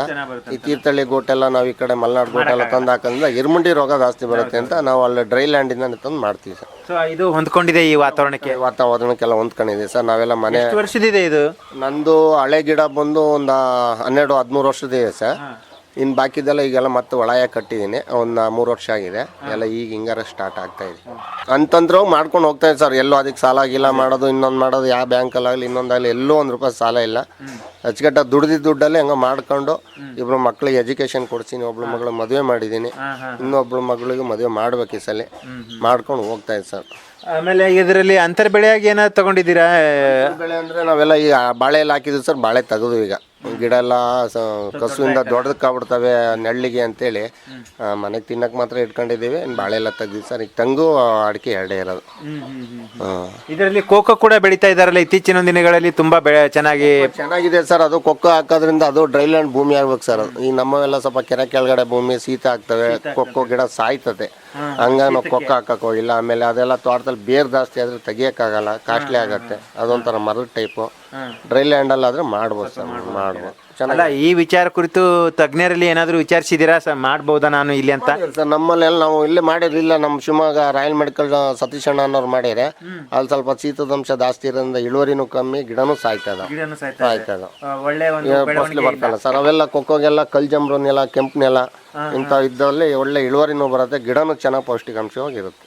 ಈ ತೀರ್ಥಹಳ್ಳಿ ಎಲ್ಲ ನಾವು ಈ ಕಡೆ ಮಲೆನಾಡು ಗೋಟ್ ಎಲ್ಲ ತಂದು ಹಾಕೋದ್ರಿಂದ ಇರ್ಮುಂಡಿ ರೋಗ ಜಾಸ್ತಿ ಬರುತ್ತೆ ಅಂತ ನಾವು ಅಲ್ಲಿ ಡ್ರೈ ಲ್ಯಾಂಡಿಂದ ತಂದು ಮಾಡ್ತೀವಿ ಸರ್. ಸೊ ಇದು ಹೊಂದ್ಕೊಂಡಿದೆ ಈ ವಾತಾವರಣಕ್ಕೆ? ವಾತಾವರಣಕ್ಕೆಲ್ಲ ಹೊಂದ್ಕೊಂಡಿದೆ ಸರ್. ನಾವೆಲ್ಲ ಮನೆ ಎಷ್ಟು ವರ್ಷದಿದೆ ಇದು? ನಂದು ಹಳೆ ಗಿಡ ಬಂದು ಒಂದು ಹನ್ನೆರಡು ಹದಿಮೂರು ವರ್ಷದಿದೆ ಸರ್. ಇನ್ನು ಬಾಕಿದೆಲ್ಲ ಈಗೆಲ್ಲ ಮತ್ತೆ ಒಳಯ ಕಟ್ಟಿದ್ದೀನಿ ಒಂದು ಮೂರು ವರ್ಷ ಆಗಿದೆ. ಎಲ್ಲ ಈಗ ಹಿಂಗಾರ ಸ್ಟಾರ್ಟ್ ಆಗ್ತಾ ಇದೆ. ಅಂತಂದ್ರೆ ಮಾಡ್ಕೊಂಡು ಹೋಗ್ತಾ ಇದೆ ಸರ್. ಎಲ್ಲೋ ಅದಕ್ಕೆ ಸಾಲ ಆಗಿಲ್ಲ ಮಾಡೋದು ಇನ್ನೊಂದು ಮಾಡೋದು ಯಾವ ಬ್ಯಾಂಕಲ್ಲಾಗಲಿ ಇನ್ನೊಂದಾಗಲಿ ಎಲ್ಲೋ ಒಂದು ರೂಪಾಯಿ ಸಾಲ ಇಲ್ಲ. ಅಚ್ಚುಕಟ್ಟ ದುಡ್ದಿದ್ದ ದುಡ್ಡಲ್ಲಿ ಹಂಗೆ ಮಾಡ್ಕೊಂಡು ಇಬ್ರು ಮಕ್ಳಿಗೆ ಎಜುಕೇಶನ್ ಕೊಡ್ತೀನಿ ಒಬ್ಳು ಮಗಳು ಮದುವೆ ಮಾಡಿದ್ದೀನಿ ಇನ್ನೊಬ್ಳು ಮಗಳಿಗೆ ಮದುವೆ ಮಾಡ್ಬೇಕು ಈ ಸಲ. ಮಾಡ್ಕೊಂಡು ಹೋಗ್ತಾ ಇದೆ ಸರ್. ಆಮೇಲೆ ಇದರಲ್ಲಿ ಅಂತರ್ ಬೆಳೆಯಾಗಿ ಏನಾದ್ರು ತಗೊಂಡಿದ್ದೀರಾ? ಬೆಳೆ ಅಂದರೆ ನಾವೆಲ್ಲ ಈಗ ಬಾಳೆ ಎಲ್ಲ ಹಾಕಿದ್ವಿ ಸರ್ ಬಾಳೆ ತೆಗೆದು ಈಗ. ಗಿಡ ಎಲ್ಲ ಸ- ಕಸುವಿಂದ ದೊಡ್ಡದಕ್ಕಾಗ್ಬಿಡ್ತವೆ ನೆಳ್ಳಿಗೆ ಅಂತೇಳಿ ಮನೆಗೆ ತಿನ್ನಕ್ಕೆ ಮಾತ್ರ ಇಟ್ಕೊಂಡಿದ್ದೀವಿ ಇನ್ನು ಬಾಳೆ ಎಲ್ಲ ತೆಗ್ದಿವಿ ಸರ್ ಈಗ ತಂಗು ಅಡಿಕೆ ಎರಡೇ ಇರೋದು. ಹಾಂ. ಇದರಲ್ಲಿ ಕೋಕೋ ಕೂಡ ಬೆಳೀತಾ ಇದಾರಲ್ಲ ಇತ್ತೀಚಿನ ದಿನಗಳಲ್ಲಿ ತುಂಬಾ ಬೆಳೆ ಚೆನ್ನಾಗಿ ಚೆನ್ನಾಗಿದೆ ಸರ್ ಅದು ಕೊಕ್ಕೋ ಹಾಕೋದ್ರಿಂದ ಅದು ಡ್ರೈಲ್ಯಾಂಡ್ ಭೂಮಿ ಆಗ್ಬೇಕು ಸರ್ ಅದು. ಈ ನಮ್ಮವೆಲ್ಲ ಸ್ವಲ್ಪ ಕೆರೆ ಕೆಳಗಡೆ ಭೂಮಿ ಶೀತ ಆಗ್ತವೆ ಕೊಕ್ಕೋ ಗಿಡ ಸಾಯ್ತದೆ. ಹಂಗಾಗಿ ನಾವು ಕೊಕ್ಕೋ ಹಾಕಕ್ ಹೋಗಿಲ್ಲ ಆಮೇಲೆ ಅದೆಲ್ಲ ತೋಟದಲ್ಲಿ ಬೇರ್ ಜಾಸ್ತಿ ಆದ್ರೆ ತೆಗಿಯಕ್ಕಾಗಲ್ಲ ಕಾಸ್ಟ್ಲಿ ಆಗತ್ತೆ. ಅದೊಂಥರ ಮರದ ಟೈಪ್. ಡ್ರೈ ಲ್ಯಾಂಡಲ್ಲಿ ಆದ್ರೆ ಮಾಡ್ಬೋದು ಸರ್ ಮಾಡ್ಬೋದು. ಚೆನ್ನಾಗಿ ಅಲ್ಲ ಈ ವಿಚಾರ ಕುರಿತು ತಜ್ಞರಲ್ಲಿ ಏನಾದರೂ ವಿಚಾರಿಸಿದ್ದೀರಾ ಸರ್? ಮಾಡ್ಬೋದಾ ನಾನು ಇಲ್ಲಿ ಅಂತ? ಸರ್ ನಮ್ಮಲ್ಲೆಲ್ಲ ನಾವು ಇಲ್ಲಿ ಮಾಡಿರಲಿಲ್ಲ. ನಮ್ಮ ಶಿವಮೊಗ್ಗ ರಾಯಲ್ ಮೆಡಿಕಲ್ ಸತೀಶ್ ಅಣ್ಣ ಅನ್ನೋರು ಮಾಡಿದ್ರೆ ಅಲ್ಲಿ ಸ್ವಲ್ಪ ಶೀತದಂಶ ಜಾಸ್ತಿ ಇರೋದ್ರಿಂದ ಇಳುವರಿನೂ ಕಮ್ಮಿ ಗಿಡನೂ ಸಾಯ್ತದ ಸಾಯ್ತದ ಒಳ್ಳೆ ಫಸಲು ಬರ್ತಲ್ಲ ಸರ್ ಅವೆಲ್ಲ ಕೊಕ್ಕೋಗೆಲ್ಲ ಕಲ್ಜಂಬ್ರು ನೆಲ ಕೆಂಪು ನೆಲ ಇಂಥ ಇದ್ದಲ್ಲಿ ಒಳ್ಳೆ ಇಳುವರಿನೂ ಬರುತ್ತೆ ಗಿಡನೂ ಚೆನ್ನಾಗಿ ಪೌಷ್ಟಿಕಾಂಶವಾಗಿರುತ್ತೆ.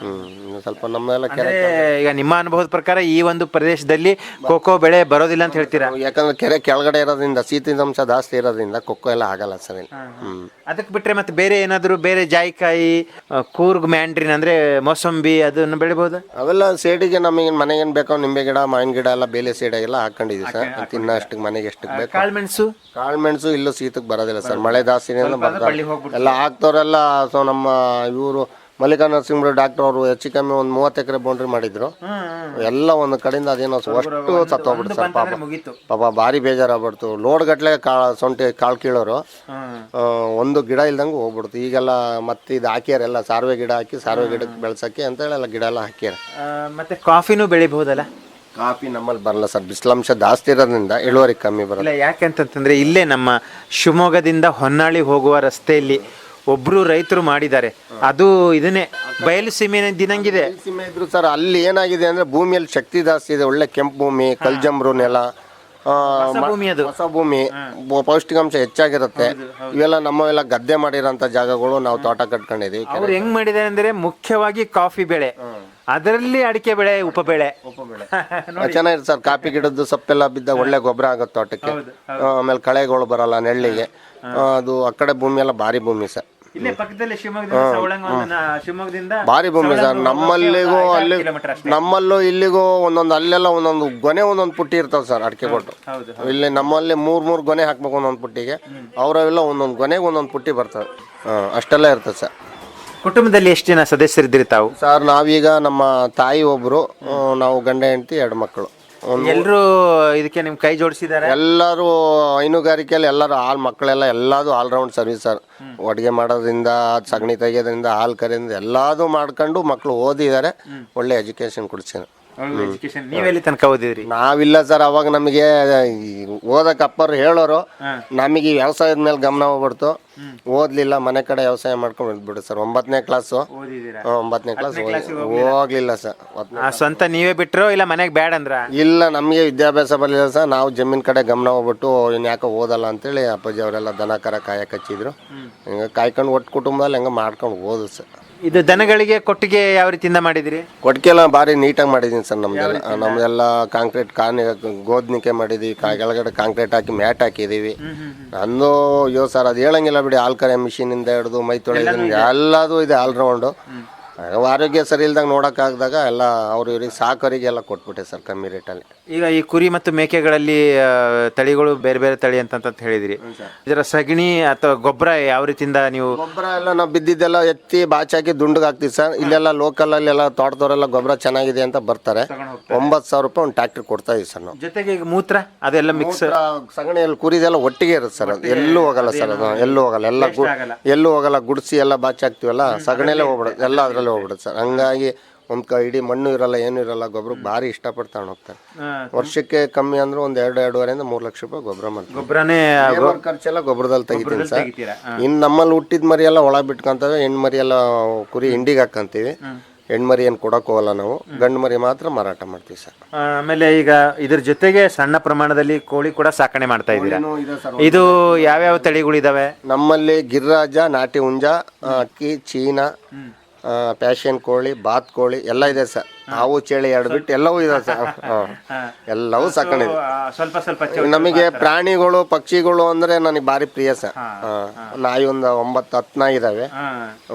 ಹ್ಮ್ ಸ್ವಲ್ಪ ನಮ್ಮೆಲ್ಲ ಕೆರೆ ಈಗ ನಿಮ್ಮ ಅನುಭವದ ಪ್ರಕಾರ ಈ ಒಂದು ಪ್ರದೇಶದಲ್ಲಿ ಕೋಕೋ ಬೆಳೆ ಬರೋದಿಲ್ಲ ಅಂತ ಹೇಳ್ತೀರಾ? ಯಾಕಂದ್ರೆ ಕೆರೆ ಕೆಳಗಡೆ ಇರೋದ್ರಿಂದ ಶೀತದಂಶ ಜಾಸ್ತಿ ಇರೋದ್ರಿಂದ ಕೊಕ್ಕೋ ಎಲ್ಲ ಆಗಲ್ಲ ಸರ್ ಇಲ್ಲಿ ಹ್ಮ್. ಅದಕ್ಕೆ ಬಿಟ್ರೆ ಮತ್ತೆ ಬೇರೆ ಏನಾದರೂ ಬೇರೆ ಜಾಯಿಕಾಯಿ ಆ, ಕೂರ್ಗ್ ಮ್ಯಾಂಡ್ರಿನ್ ಅಂದ್ರೆ ಮೋಸಂಬಿ ಅದನ್ನು ಬೆಳಿಬಹುದು ಅವೆಲ್ಲ ಸೇಡಿಗೆ ನಮಗೆ ಮನೆಗೇನು ಬೇಕೋ ನಿಂಬೆ ಗಿಡ ಮಾವಿನ ಗಿಡ ಎಲ್ಲ ಬೇಲೆ ಸೈಡಾಗೆಲ್ಲ ಹಾಕೊಂಡಿದ್ದೀವಿ ಸರ್. ತಿನ್ನೋ ಅಷ್ಟಕ್ಕೆ ಮನೆಗೆ ಎಷ್ಟಕ್ಕೆ ಮೆಣಸು? ಕಾಳುಮೆಣಸು ಕಾಳುಮೆಣಸು ಇಲ್ಲೂ ಶೀತಕ್ಕೆ ಬರೋದಿಲ್ಲ ಸರ್. ಮಳೆ ಜಾಸ್ತಿ ಎಲ್ಲ ಹಾಕ್ತವ್ರೆಲ್ಲ ಸೊ ನಮ್ಮ ಇವರು ಮಲ್ಲಿಕಾ ನರಸಿಂಹ ಡಾಕ್ಟರ್ ಅವರು ಹೆಚ್ಚು ಕಮ್ಮಿ ಒಂದು ಮೂವತ್ತು ಎಕರೆ ಬೌಂಡ್ರಿ ಮಾಡಿದ್ರು. ಎಲ್ಲ ಒಂದು ಕಡೆಯಿಂದ ಅದೇನೋ ಅಷ್ಟು ಸತ್ತೋಗ್ಬಿಡ್ತು ಸರ್ ಪಾಪ. ಪಾಪ ಭಾರಿ ಬೇಜಾರಾಗ್ಬಿಡ್ತು. ಲೋಡ್ ಗಟ್ಲೆ ಕಾ ಸೊಂಟಿ ಕಾಳು ಕೀಳೋರು. ಒಂದು ಗಿಡ ಇಲ್ದಂಗೆ ಹೋಗ್ಬಿಡ್ತು. ಈಗೆಲ್ಲ ಮತ್ತೆ ಇದು ಹಾಕ್ಯಾರ ಎಲ್ಲ ಸಾರ್ವೆ ಗಿಡ ಹಾಕಿ ಸಾರ್ವೆ ಗಿಡಕ್ಕೆ ಬೆಳ್ಸಕ್ಕೆ ಅಂತ ಹೇಳಿ ಎಲ್ಲ ಗಿಡ ಎಲ್ಲ ಹಾಕ್ಯಾರ. ಮತ್ತೆ ಕಾಫಿನೂ ಬೆಳಿಬಹುದಲ್ಲ? ಕಾಫಿ ನಮ್ಮಲ್ಲಿ ಬರಲ್ಲ ಸರ್. ಬಿಸಿಲಾಂಶ ಜಾಸ್ತಿ ಇರೋದ್ರಿಂದ ಇಳುವರಿ ಕಮ್ಮಿ ಬರಲ್ಲ ಇಲ್ಲ ಯಾಕೆಂತಂತಂದ್ರೆ ಇಲ್ಲೇ ನಮ್ಮ ಶಿವಮೊಗ್ಗದಿಂದ ಹೊನ್ನಾಳಿ ಹೋಗುವ ರಸ್ತೆಯಲ್ಲಿ ಒಬ್ರು ರೈತರು ಮಾಡಿದ್ದಾರೆ. ಅದು ಇದನ್ನೇ ಬಯಲು ಸೀಮೆ ದಿನಂಗಿದೆ. ಸೀಮೆ ಇದ್ರು ಸರ್ ಅಲ್ಲಿ ಏನಾಗಿದೆ ಅಂದ್ರೆ ಭೂಮಿಯಲ್ಲಿ ಶಕ್ತಿ ಜಾಸ್ತಿ ಇದೆ. ಒಳ್ಳೆ ಕೆಂಪು ಭೂಮಿ ಕಲ್ಜಂಬ್ರು ನೆಲ ಆ, ಮ- ಭೂಮಿ ಅದು. ಹೊಸ ಭೂಮಿ ಬ- ಪೌಷ್ಟಿಕಾಂಶ ಹೆಚ್ಚಾಗಿರುತ್ತೆ. ಇವೆಲ್ಲ ನಮ್ಮವೆಲ್ಲ ಗದ್ದೆ ಮಾಡಿರೋಂಥ ಜಾಗಗಳು ನಾವು ತೋಟ ಕಟ್ಕೊಂಡಿದೀವಿ ಅವ್ರು ಹೆಂಗ್ ಮಾಡಿದ್ದಾರೆ ಅಂದ್ರೆ ಮುಖ್ಯವಾಗಿ ಕಾಫಿ ಬೆಳೆ. ಅದರಲ್ಲಿ ಅಡಿಕೆ ಬೆಳೆ ಉಪ ಬೆಳೆ. ಚೆನ್ನಾಗಿದೆ ಸರ್. ಕಾಫಿ ಗಿಡದ್ದು ಸೊಪ್ಪೆಲ್ಲ ಬಿದ್ದ ಒಳ್ಳೆ ಗೊಬ್ಬರ ಆಗುತ್ತೆ ತೋಟಕ್ಕೆ. ಆಮೇಲೆ ಕಳೆಗಳು ಬರಲ್ಲ ನೆಳ್ಳಿಗೆ ಅದು ಆ ಕಡೆ ಭೂಮಿ ಎಲ್ಲ ಭಾರಿ ಭೂಮಿ ಸರ್. ಇಲ್ಲೇ ಪಕ್ಕದಲ್ಲಿ ಶಿವಮೊಗ್ಗದಿಂದ ಸವಳಂಗ ಒಂದು ನಾ- ಶಿವಮೊಗ್ಗದಿಂದ ಭಾರಿ ಭೂಮಿ ಸರ್. ನಮ್ಮಲ್ಲಿಗೂ ಅಲ್ಲಿ ಕಿಲೋಮೀಟರ್ ಅಷ್ಟೇ. ನಮ್ಮಲ್ಲೂ ಇಲ್ಲಿಗೂ ಒಂದೊಂದು ಅಲ್ಲೆಲ್ಲ ಒಂದೊಂದು ಗೊನೆ ಒಂದೊಂದು ಪುಟ್ಟಿ ಇರ್ತಾವೆ ಸರ್ ಅಡಿಕೆ ಕೊಟ್ಟು ಹೌದು ಇಲ್ಲಿ ನಮ್ಮಲ್ಲಿ ಮೂರ್ ಮೂರ್ ಗೊನೆ ಹಾಕ್ಬೇಕು ಒಂದೊಂದು ಪುಟ್ಟಿಗೆ. ಅವರೆಲ್ಲ ಒಂದೊಂದು ಗೊನೆಗೆ ಒಂದೊಂದು ಪುಟ್ಟಿ ಬರ್ತವೆ ಹಾ, ಅಷ್ಟೆಲ್ಲ ಇರ್ತದೆ ಸರ್. ಕುಟುಂಬದಲ್ಲಿ ಎಷ್ಟು ಜನ ಸದಸ್ಯರಿದ್ದೀರಿ ತಾವು? ಸರ್ ನಾವೀಗ ನಮ್ಮ ತಾಯಿ ಒಬ್ರು ಆ, ನಾವು ಗಂಡ ಹೆಂಡತಿ ಎರಡು ಮಕ್ಕಳು. ಒಂದು ಎಲ್ಲರೂ ಇದಕ್ಕೆ ನಿಮ್ ಕೈ ಜೋಡಿಸಿದ್ದಾರೆ? ಎಲ್ಲರೂ ಹೈನುಗಾರಿಕೆಯಲ್ಲಿ ಎಲ್ಲರೂ ಹಾಲ್ ಮಕ್ಕಳೆಲ್ಲ ಎಲ್ಲದು ಆಲ್ರೌಂಡ್ ಸರ್ವಿಸ್ ಸರ್. ಅಡುಗೆ ಮಾಡೋದ್ರಿಂದ ಸಗಣಿ ತೆಗೆಯೋದ್ರಿಂದ ಹಾಲು ಕರೆಯಿಂದ ಎಲ್ಲದೂ ಮಾಡ್ಕೊಂಡು ಮಕ್ಕಳು ಓದಿದ್ದಾರೆ. ಒಳ್ಳೆ ಎಜುಕೇಶನ್ ಕೊಡ್ಸಿದ್ದಾರೆ. ಎಜುಕೇಶನ್ ನೀವೆಲ್ಲಿ ತನಕ ಓದಿದ್ರಿ? ನಾವಿಲ್ಲ ಸರ್ ಅವಾಗ ನಮಗೆ ಓದಕ್ ಅಪ್ಪರು ಹೇಳೋರು ನಮಗೆ ಈ ವ್ಯವಸಾಯದ ಮೇಲೆ ಗಮನ ಹೋಗ್ಬಿಡ್ತು. ಓದ್ಲಿಲ್ಲ ಮನೆ ಕಡೆ ವ್ಯವಸಾಯ ಮಾಡ್ಕೊಂಡು ಬಿಡು ಸರ್. ಒಂಬತ್ತನೇ ಕ್ಲಾಸು ಓದಿದ್ದೀರಾ? ಒಂಬತ್ತನೇ ಕ್ಲಾಸ್ ಹೋಗ್ಲಿಲ್ಲ? ಸರ್ ಆ, ಸ್ವಂತ ನೀವೇ ಬಿಟ್ರೋ ಇಲ್ಲ ಮನೆಗೆ ಬೇಡ ಅಂದ್ರ? ಇಲ್ಲ ನಮಗೆ ವಿದ್ಯಾಭ್ಯಾಸ ಬರಲಿಲ್ಲ ಸರ್. ನಾವು ಜಮೀನ್ ಕಡೆ ಗಮನ ಹೋಗ್ಬಿಟ್ಟು ಇನ್ ಯಾಕೆ ಓದಲ್ಲ ಅಂತೇಳಿ ಅಪ್ಪಾಜಿ ಅವರೆಲ್ಲ ದನ ಕರ ಕಾಯಕ್ಕೆ ಹಚ್ಚಿದ್ರು. ಹಿಂಗೆ ಕಾಯ್ಕೊಂಡು ಒಟ್ಟು ಕುಟುಂಬದಲ್ಲಿ ಹೆಂಗೆ ಮಾಡ್ಕೊಂಡು ಓದು ಸರ್. ಇದು ದನಗಳಿಗೆ ಕೊಟ್ಟಿಗೆ ಯಾವ ರೀತಿಯಿಂದ ಮಾಡಿದಿರಿ? ಕೊಟ್ಟಿಗೆಲ್ಲ ಭಾರಿ ನೀಟಾಗಿ ಮಾಡಿದೀನಿ ಸರ್ ನಮ್ದೆಲ್ಲ. ನಮ್ದೆಲ್ಲ ಕಾಂಕ್ರೀಟ್ ಕಾನಿ ಗೋದ್ನಿಕೆ ಮಾಡಿದೀವಿ ಕಾ ಕೆಳಗಡೆ ಕಾಂಕ್ರೀಟ್ ಹಾಕಿ ಮ್ಯಾಟ್ ಹಾಕಿದೀವಿ. ನಂದು ಅಯ್ಯೋ ಸರ್ ಅದು ಹೇಳಂಗಿಲ್ಲ ಬಿಡಿ ಹಾಲ್ ಕರೆ ಮಿಷಿನಿಂದ ಹಿಡಿದು ಮೈ ತೊಳೆಯೋದ್ರಿಂದ ಎಲ್ಲದೂ ಇದೆ ಆಲ್ರೌಂಡು ಆರೋಗ್ಯ ಸರಿ ಇಲ್ದಾಗ ನೋಡೋಕ್ಕಾಗ್ದಾಗ ಎಲ್ಲ ಅವ್ರು ಇವ್ರಿಗೆ ಸಾಕೋರಿಗೆ ಎಲ್ಲ ಕೊಟ್ಬಿಟ್ಟೆ ಸರ್ ಕಮ್ಮಿ ರೇಟಲ್ಲಿ. ಈಗ ಈ ಕುರಿ ಮತ್ತು ಮೇಕೆಗಳಲ್ಲಿ ಆ, ತಳಿಗಳು ಬೇರೆ ಬೇರೆ ತಳಿ ಅಂತಂತ ಅಂತ ಹೇಳಿದಿರಿ ಇದರ ಸಗಣಿ ಅಥವಾ ಗೊಬ್ಬರ ಯಾವ ರೀತಿಯಿಂದ ನೀವು ಗೊಬ್ಬರ ಎಲ್ಲ ನಾವು ಬಿದ್ದಿದ್ದೆಲ್ಲ ಎತ್ತಿ ಬಾಚಾಕಿ ದುಂಡಿಗೆ ಹಾಕ್ತೀವಿ ಸರ್. ಇಲ್ಲೆಲ್ಲ ಲೋಕಲ್ ಅಲ್ಲಿ ಎಲ್ಲ ತೋಟದವರೆಲ್ಲ ಗೊಬ್ಬರ ಚೆನ್ನಾಗಿದೆ ಅಂತ ಬರ್ತಾರೆ. ಒಂಬತ್ತು ಸಾವಿರ ರೂಪಾಯಿ ಒಂದು ಟ್ಯಾಕ್ಟ್ರಿ ಕೊಡ್ತಾ ಇದೀವಿ ಸರ್ ನಾವು. ಜೊತೆಗೆ ಈಗ ಮೂತ್ರ ಅದೆಲ್ಲ ಮಿಕ್ಸ್ ಸಗಣಿಯಲ್ಲಿ ಕುರಿದೆಲ್ಲ ಒಟ್ಟಿಗೆ ಇರುತ್ತೆ ಸರ್. ಅದು ಎಲ್ಲೂ ಹೋಗಲ್ಲ ಸರ್ ಅದು. ಎಲ್ಲೂ ಹೋಗಲ್ಲ. ಎಲ್ಲ ಗು-. ಎಲ್ಲೂ ಹೋಗಲ್ಲ. ಗುಡಿಸಿ ಎಲ್ಲ ಬಾಚಿ ಹಾಕ್ತಿವಲ್ಲ ಸಗಣಿಯಲ್ಲೇ ಹೋಗ್ಬಿಡುತ್ತೆ. ಎಲ್ಲ ಅದರಲ್ಲೇ ಹೋಗ್ಬಿಡುತ್ತೆ ಸರ್. ಹಂಗಾಗಿ ಒಂದು ಕ ಇಡೀ ಮಣ್ಣು ಇರಲ್ಲ ಏನೂ ಇರಲ್ಲ ಗೊಬ್ಬರಕ್ಕೆ ಭಾರಿ ಇಷ್ಟಪಟ್ಟು ತಗೊಂಡು ಹೋಗ್ತಾರೆ ವರ್ಷಕ್ಕೆ ಕಮ್ಮಿ ಅಂದ್ರೆ ಒಂದು ಎರಡು ಎರಡೂವರೆಯಿಂದ ಮೂರು ಲಕ್ಷ ರೂಪಾಯಿ ಗೊಬ್ಬರ ಮಾಡ್ತಾರೆ. ಗೊಬ್ಬರನೇ ಲೇಬರ್ ಖರ್ಚೆಲ್ಲ ಗೊಬ್ಬರದಲ್ಲಿ ತೆಗಿತೀನಿ ಸರ್. ಇನ್ ಇನ್ನು ನಮ್ಮಲ್ಲಿ ಹುಟ್ಟಿದ ಮರಿ ಎಲ್ಲ ಒಳಗೆ ಬಿಟ್ಕೊಂತವೆ ಹೆಣ್ಣು ಮರಿ ಎಲ್ಲ ಕುರಿ ಹಿಂಡಿಗೆ ಹಾಕಂತೀವಿ. ಹೆಣ್ಮರಿ ಮರಿ ಏನು ಕೊಡಕ್ಕೆ ಹೋಗಲ್ಲ ನಾವು. ಗಂಡು ಮರಿ ಮಾತ್ರ ಮಾರಾಟ ಮಾಡ್ತೀವಿ ಸರ್. ಆಮೇಲೆ ಈಗ ಇದ್ರ ಜೊತೆಗೆ ಸಣ್ಣ ಪ್ರಮಾಣದಲ್ಲಿ ಕೋಳಿ ಕೂಡ ಸಾಕಣೆ ಮಾಡ್ತಾ ಇದ್ದೀರಾ? ಇದು ಯಾವ್ಯಾವ ತಳಿಗಳಿದಾವೆ? ನಮ್ಮಲ್ಲಿ ಗಿರಿರಾಜ ನಾಟಿ ಹುಂಜ ಅಕ್ಕಿ ಚೀನಾ ಆ, ಪ್ಯಾಶನ್ ಕೋಳಿ ಬಾತ್ ಕೋಳಿ ಎಲ್ಲ ಇದೆ ಸರ್. ಹಾವು ಚೇಳಿ ಎರಡು ಬಿಟ್ಟು ಎಲ್ಲವೂ ಇದೆ ಸರ್. ಹಾಂ. ಎಲ್ಲವೂ ಸಾಕಣೆ ಇದೆ. ಸ್ವಲ್ಪ ಸ್ವಲ್ಪ ನಮಗೆ ಪ್ರಾಣಿಗಳು ಪಕ್ಷಿಗಳು ಅಂದ್ರೆ ನನಗೆ ಭಾರಿ ಪ್ರಿಯ ಸರ್. ನಾಯಿ ಒಂದು ಒಂಬತ್ತು ಹತ್ತು ನಾಯಿ ಇದಾವೆ.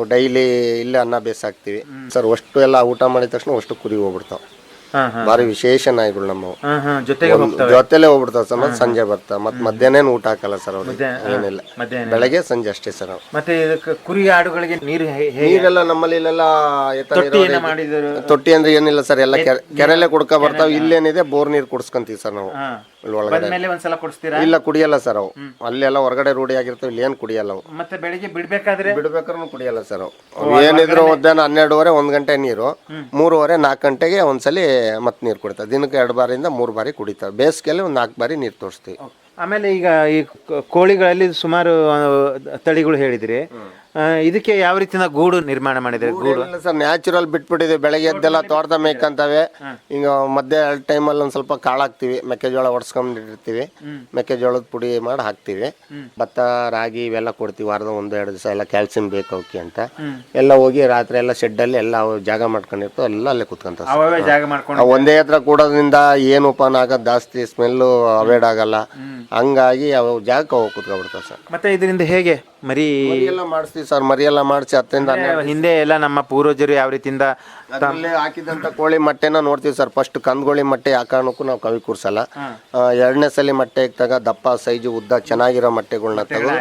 ಡೈಲಿ ಇಲ್ಲೇ ಅನ್ನ ಬೇಸಾಕ್ತಿವಿ ಸರ್ ಅಷ್ಟು ಎಲ್ಲ ಊಟ ಮಾಡಿದ ತಕ್ಷಣ ಅಷ್ಟು ಕುರಿ ಹೋಗ್ಬಿಡ್ತಾವೆ. ಭಾರಿ ವಿಶೇಷ ನಾಯಿಗಳು ನಮ್ಮವು. ಜೊತೆಲೆ ಹೋಗ್ಬಿಡ್ತಾವ ಸರ್ ಮತ್ತೆ ಸಂಜೆ ಬರ್ತಾವ. ಮತ್ತೆ ಮಧ್ಯಾಹ್ನ ಊಟ ಹಾಕಲ್ಲ ಸರ್ ಅವ್ರಿಗೆ. ಏನಿಲ್ಲ. ಬೆಳಗ್ಗೆ ಸಂಜೆ ಅಷ್ಟೇ ಸರ್ ಮತ್ತೆ ಕುರಿ ಆಡುಗಳಿಗೆ ನೀರು ನೀರೆಲ್ಲ ನಮ್ಮಲ್ಲಿ ಇಲ್ಲೆಲ್ಲ ತೊಟ್ಟಿ ಅಂದ್ರೆ ಏನಿಲ್ಲ ಸರ್ ಎಲ್ಲ ಕೆರೆ- ಕೆರೆಲೆ ಕುಡ್ಕ ಬರ್ತಾವ. ಇಲ್ಲೇನಿದೆ ಬೋರ್ ನೀರು ಕುಡ್ಸ್ಕೊಂತೀವಿ ಸರ್ ನಾವು. ಇಲ್ಲಿ ಒಳಗಡೆ ಬಂದ್ಮೇಲೆ ಒಂದ್ಸಲ ಕುಡಿಸ್ತೀರಾ? ಇಲ್ಲ ಕುಡಿಯಲ್ಲ ಸರ್ ಅವು. ಅಲ್ಲೆಲ್ಲ ಹೊರಗಡೆ ರೂಢಿ ಆಗಿರ್ತಾವ ಇಲ್ಲಿ ಏನ್ ಕುಡಿಯಲ್ಲ ಅವು. ಮತ್ತೆ ಬೆಳಿಗ್ಗೆ ಬಿಡ್ಬೇಕಾದ್ರೆ? ಬಿಡ್ಬೇಕಾದ್ರೂ ಕುಡಿಯಲ್ಲ ಸರ್ ಅವು. ಅವು ಏನಿದ್ರು ಮಧ್ಯಾಹ್ನ ಹನ್ನೆರಡುವರೆ ಒಂದ್ ಗಂಟೆ ನೀರು. ಮೂರುವರೆ ನಾಲ್ಕು ಗಂಟೆಗೆ ಒಂದ್ಸಲಿ ಮತ್ತೆ ನೀರು ಕುಡಿತಾವೆ ದಿನಕ್ಕೆ ಎರಡು ಬಾರಿಯಿಂದ ಮೂರು ಬಾರಿ ಕುಡಿತಾವೆ ಬೇಸಿಗೆಯಲ್ಲಿ ಒಂದು ನಾಲ್ಕು ಬಾರಿ ನೀರು ತೋರಿಸ್ತೀವಿ. ಆಮೇಲೆ ಈಗ ಈ ಕ- ಕೋಳಿಗಳಲ್ಲಿ ಸುಮಾರು ಆ, ತಳಿಗಳು ಹೇಳಿದ್ರಿ. ಇದಕ್ಕೆ ಯಾವ ರೀತಿಯ ಗೂಡು ನಿರ್ಮಾಣ ಮಾಡಿದ್ರೆ ಗೂಡು ಇಲ್ಲ ಸರ್ ನ್ಯಾಚುರಲ್ ಬಿಟ್ಬಿಟ್ಟಿದೆ. ಬೆಳಗ್ಗೆ ಎದ್ದೆಲ್ಲ ತೋಟದ ಮೇಕಂತವೆ ಈಗ ಮಧ್ಯೆ ಟೈಮಲ್ಲಿ ಒಂದು ಸ್ವಲ್ಪ ಕಾಳಾಕ್ತಿವಿ. ಮೆಕ್ಕೆಜೋಳ ಒಡ್ಸ್ಕೊಂಡಿರ್ತೀವಿ ಮೆಕ್ಕೆಜೋಳದ ಪುಡಿ ಮಾಡಿ ಹಾಕ್ತಿವಿ. ಭತ್ತ ರಾಗಿ ಇವೆಲ್ಲ ಕೊಡ್ತೀವಿ. ವಾರದ ಒಂದು ಎರಡು ದಿವಸ ಎಲ್ಲ ಕ್ಯಾಲ್ಸಿಯಂ ಬೇಕು ಅವಕ್ಕೆ ಅಂತ. ಎಲ್ಲ ಹೋಗಿ ರಾತ್ರಿ ಎಲ್ಲ ಶೆಡ್ಡಲ್ಲಿ ಎಲ್ಲ ಅವು ಜಾಗ ಮಾಡ್ಕೊಂಡಿರ್ತಾವೆ. ಎಲ್ಲ ಅಲ್ಲೇ ಕುತ್ಕೊಂತ ಅವೇ ಜಾಗ ಮಾಡ್ಕೊಂಡು ಒಂದೇ ಹತ್ರ ಕೂಡೋದ್ರಿಂದ ಏನು ಪಾನ್ ಆಗೋದು ಜಾಸ್ತಿ ಸ್ಮೆಲ್ಲು ಅವಾಯ್ಡ್ ಆಗಲ್ಲ. ಹಂಗಾಗಿ ಅವು ಜಾಗಕ್ಕೆ ಹೋಗಿ ಕುತ್ಕೊಬಿಡ್ತಾವೆ ಸರ್. ಮತ್ತೆ ಇದರಿಂದ ಹೇಗೆ? ಮರಿ ಎಲ್ಲ ಮಾಡಿಸ್ತೀವಿ ಸರ್ ಮರಿಯೆಲ್ಲ ಮಾಡಿಸಿ ಹತ್ತರಿಂದ ಹನ್ನೆರಡು ಹಿಂದೆ ಎಲ್ಲ ನಮ್ಮ ಪೂರ್ವಜರು ಯಾವ ರೀತಿಯಿಂದ ಅದರಲ್ಲಿ ಹಾಕಿದಂತ ಕೋಳಿ ಮೊಟ್ಟೆನ ನೋಡ್ತೀವಿ ಸರ್. ಫಸ್ಟ್ ಕಂದ್ಗೋಳಿ ಮೊಟ್ಟೆ ಆ ಕಾರಣಕ್ಕೂ ನಾವು ಕವಿ ಕೂರ್ಸಲ್ಲ. ಆ, ಎರಡನೇ ಸಲ ಮೊಟ್ಟೆ ಇಕ್ತಾಗ ದಪ್ಪ ಸೈಜು ಉದ್ದ ಚೆನ್ನಾಗಿರೋ ಮೊಟ್ಟೆಗಳನ್ನ ತಗೊಂಡು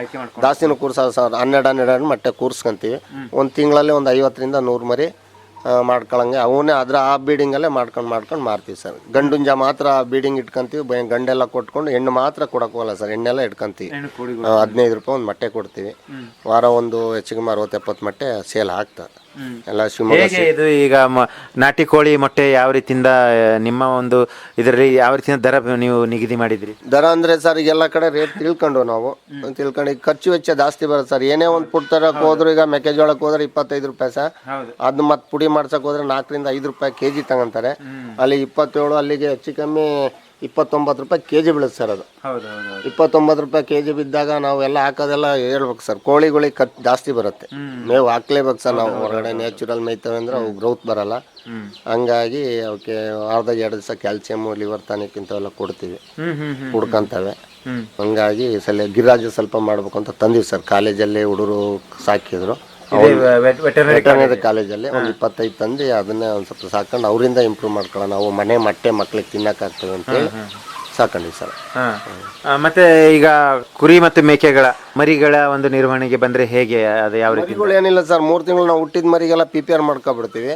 ಜಾಸ್ತಿನೂ ಕೂರ್ಸಲ್ಲ ಸರ್. ಹನ್ನೆರಡು ಹನ್ನೆರಡು ಮೊಟ್ಟೆ ಕೂರ್ಸ್ಕೊಂತೀವಿ. ಒಂದು ತಿಂಗಳಲ್ಲಿ ಒಂದು ಐವತ್ತರಿಂದ ನೂರು ಮರಿ ಮಾಡ್ಕೊಳಂಗೆ. ಅವನ್ನೇ ಅದ್ರ ಆ ಬೀಡಿಂಗಲ್ಲೇ ಮಾಡ್ಕೊಂಡು ಮಾಡ್ಕೊಂಡು ಮಾರ್ತೀವಿ ಸರ್. ಗಂಡುಂಜ ಮಾತ್ರ ಆ ಬೀಡಿಂಗ್ ಇಟ್ಕೊಂತೀವಿ. ಬ- ಗಂಡೆಲ್ಲ ಕೊಟ್ಕೊಂಡು ಹೆಣ್ಣು ಮಾತ್ರ ಕೊಡಕ್ಕೆ ಹೋಗಲ್ಲ ಸರ್. ಹೆಣ್ಣೆಲ್ಲ ಇಟ್ಕೊಂತೀವಿ. ಹದಿನೈದು ರೂಪಾಯಿ ಒಂದು ಮೊಟ್ಟೆ ಕೊಡ್ತೀವಿ. ವಾರ ಒಂದು ಹೆಚ್ಚಿಗೆ ಅರವತ್ತು ಎಪ್ಪತ್ತು ಮೊಟ್ಟೆ ಸೇಲ್ ಆಗ್ತದೆ. ಎಲ್ಲ ಶಿವಮೊಗ್ಗ ಹೇಗೆ ಇದು ಈಗ ಮ- ನಾಟಿ ಕೋಳಿ ಮೊಟ್ಟೆ ಯಾವ ರೀತಿಯಿಂದ ಆ, ನಿಮ್ಮ ಒಂದು ಇದರಲ್ಲಿ ಯಾವ ರೀತಿಯ ದರ ನೀವು ನಿಗದಿ ಮಾಡಿದ್ರಿ? ದರ ಅಂದ್ರೆ ಸರ್ ಈಗ ಎಲ್ಲ ಕಡೆ ರೇಟ್ ತಿಳ್ಕೊಂಡು ನಾವು. ತಿಳ್ಕೊಂಡು ಈಗ ಖರ್ಚು ವೆಚ್ಚ ಜಾಸ್ತಿ ಬರುತ್ತೆ ಸರ್. ಏನೇ ಒಂದು ಪುಟ್ ತರಕ್ ಹೋದ್ರು ಈಗ ಮೆಕ್ಕೆಜೋಳಕ್ಕೆ ಹೋದ್ರೆ ಇಪ್ಪತ್ತೈದು ರೂಪಾಯಿ ಸರ್. ಹೌದು. ಅದನ್ನ ಮತ್ತೆ ಪುಡಿ ಮಾಡ್ಸಕ್ ಹೋದ್ರೆ ನಾಲ್ಕರಿಂದ ಐದು ರೂಪಾಯಿ ಕೆಜಿ ತಗೊಂತಾರೆ. ಅಲ್ಲಿ ಇಪ್ಪತ್ತೇಳು ಅಲ್ಲಿಗೆ ಹೆಚ್ಚು ಕಮ್ಮಿ ಇಪ್ಪತ್ತೊಂಬತ್ತು ರೂಪಾಯಿ ಕೆ ಜಿ ಬೀಳುತ್ತೆ ಸರ್ ಅದು. ಹೌದು ಹೌದು ಹೌದು. ಇಪ್ಪತ್ತೊಂಬತ್ತು ರೂಪಾಯಿ ಕೆ ಜಿ ಬಿದ್ದಾಗ ನಾವು ಎಲ್ಲ ಹಾಕೋದೆಲ್ಲ ಹೇಳ್ಬೇಕು ಸರ್. ಕೋಳಿಗಳಿಗೆ ಕಟ್ ಜಾಸ್ತಿ ಬರುತ್ತೆ. ಮೇವು ಹಾಕ್ಲೇಬೇಕು ಸರ್ ನಾವು ಹೊರಗಡೆ ನ್ಯಾಚುರಲ್ ಮೇಯ್ತವೆ ಅಂದ್ರೆ ಅವು ಗ್ರೌತ್ ಬರಲ್ಲ. ಹ್ಮ್. ಹಂಗಾಗಿ ಅವಕ್ಕೆ ಅರ್ಧ ಎರಡು ದಿವಸ ಕ್ಯಾಲ್ಸಿಯಂ ಲಿವರ್ ಟಾನಿಕ್ ಇಂಥವೆಲ್ಲ ಕೊಡ್ತೀವಿ. ಹ್ಮ್ ಹ್ಮ್ ಹ್ಮ್ ಹುಡ್ಕಂತವೆ. ಹಂಗಾಗಿ ಈ ಸಲ ಗಿರಾಜು ಸ್ವಲ್ಪ ಮಾಡ್ಬೇಕು ಅಂತ ತಂದಿವಿ ಸರ್. ಕಾಲೇಜಲ್ಲಿ ಹುಡುಗರು ಸಾಕಿದ್ರು. ವೆಟರ್ನರಿ ಕಾಲೇಜಲ್ಲಿ ಒಂದು ಇಪ್ಪತ್ತೈದು ತಂದು ಅದನ್ನೇ ಒಂದು ಸ್ವಲ್ಪ ಸಾಕೊಂಡು ಅವರಿಂದ ಇಂಪ್ರೂವ್ ಮಾಡ್ಕೊಳ್ಳೋಣ ನಾವು ಮನೆ ಮೊಟ್ಟೆ ಮಕ್ಳಿಗೆ ತಿನ್ನಕ್ಕಾಗ್ತದೆ ಅಂತೇಳಿ ಸಾಕೊಂಡಿವಿ ಸರ್. ಮತ್ತೆ ಈಗ ಕುರಿ ಮತ್ತು ಮೇಕೆಗಳ ಮರಿಗಳ ಒಂದು ನಿರ್ವಹಣೆಗೆ ಬಂದ್ರೆ ಹೇಗೆ ಅದು ಯಾವ ರೀತಿ? ಮರಿಗಳು ಏನಿಲ್ಲ ಸರ್ ಮೂರು ತಿಂಗಳು ನಾವು ಹುಟ್ಟಿದ ಮರಿಗೆಲ್ಲ ಪಿ ಪಿ ಆರ್ ಮಾಡ್ಕೊಬಿಡ್ತೀವಿ.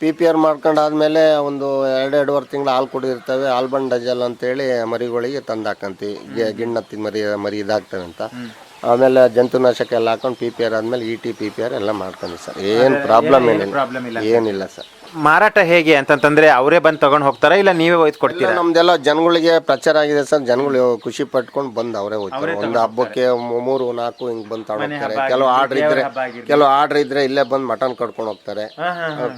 ಪಿ ಪಿ ಆರ್ ಮಾಡ್ಕೊಂಡಾದ್ಮೇಲೆ ಒಂದು ಎರಡು ಎರಡೂವರೆ ತಿಂಗಳು ಹಾಲು ಕುಡಿದಿರ್ತವೆ ಆಲ್ಬಂಡ್ ಡಜಲ್ ಅಂತೇಳಿ ಮರಿಗಳಿಗೆ ತಂದು ಹಾಕಂತೀವಿ. ಗಿಣ್ಣ ಮರಿ ಮರಿ ಇದಾಗ್ತವೆ ಅಂತ. ಆಮೇಲೆ ಜಂತುನಾಶಕ ಎಲ್ಲ ಹಾಕೊಂಡು ಪಿ ಪಿ ಆರ್ ಆದ್ಮೇಲೆ E T P P R ಎಲ್ಲ ಮಾಡ್ತಾನೆ ಸರ್. ಏನು ಪ್ರಾಬ್ಲಮ್ ಏನಿಲ್ಲ. ಪ್ರಾಬ್ಲಮ್ ಇಲ್ಲ ಏನಿಲ್ಲ ಸರ್. ಮಾರಾಟ ಹೇಗೆ ಅಂತಂತಂದ್ರೆ ಅವರೇ ಬಂದು ತಗೊಂಡು ಹೋಗ್ತಾರಾ ಇಲ್ಲ ನೀವೇ ಒಯ್ದು ಕೊಡ್ತೀರಾ? ನಮ್ದೆಲ್ಲ ಜನಗಳಿಗೆ ಪ್ರಚಾರ ಆಗಿದೆ ಸರ್. ಜನಗಳು ಖುಷಿ ಪಟ್ಕೊಂಡು ಬಂದು ಅವರೇ ಹೋಗ್ತಾರೆ ಒಂದು ಹಬ್ಬಕ್ಕೆ ಮೂ- ಮೂರು ನಾಲ್ಕು ಹಿಂಗ್ ಬಂದ್ ತಗೊಂಡೋಗ್ತಾರೆ ಕೆಲವು ಆರ್ಡರ್ ಇದ್ರೆ ಕೆಲವು ಆರ್ಡರ್ ಇದ್ರೆ ಇಲ್ಲೇ ಬಂದು ಮಟನ್ ಕಟ್ಕೊಂಡು ಹೋಗ್ತಾರೆ. ಆ,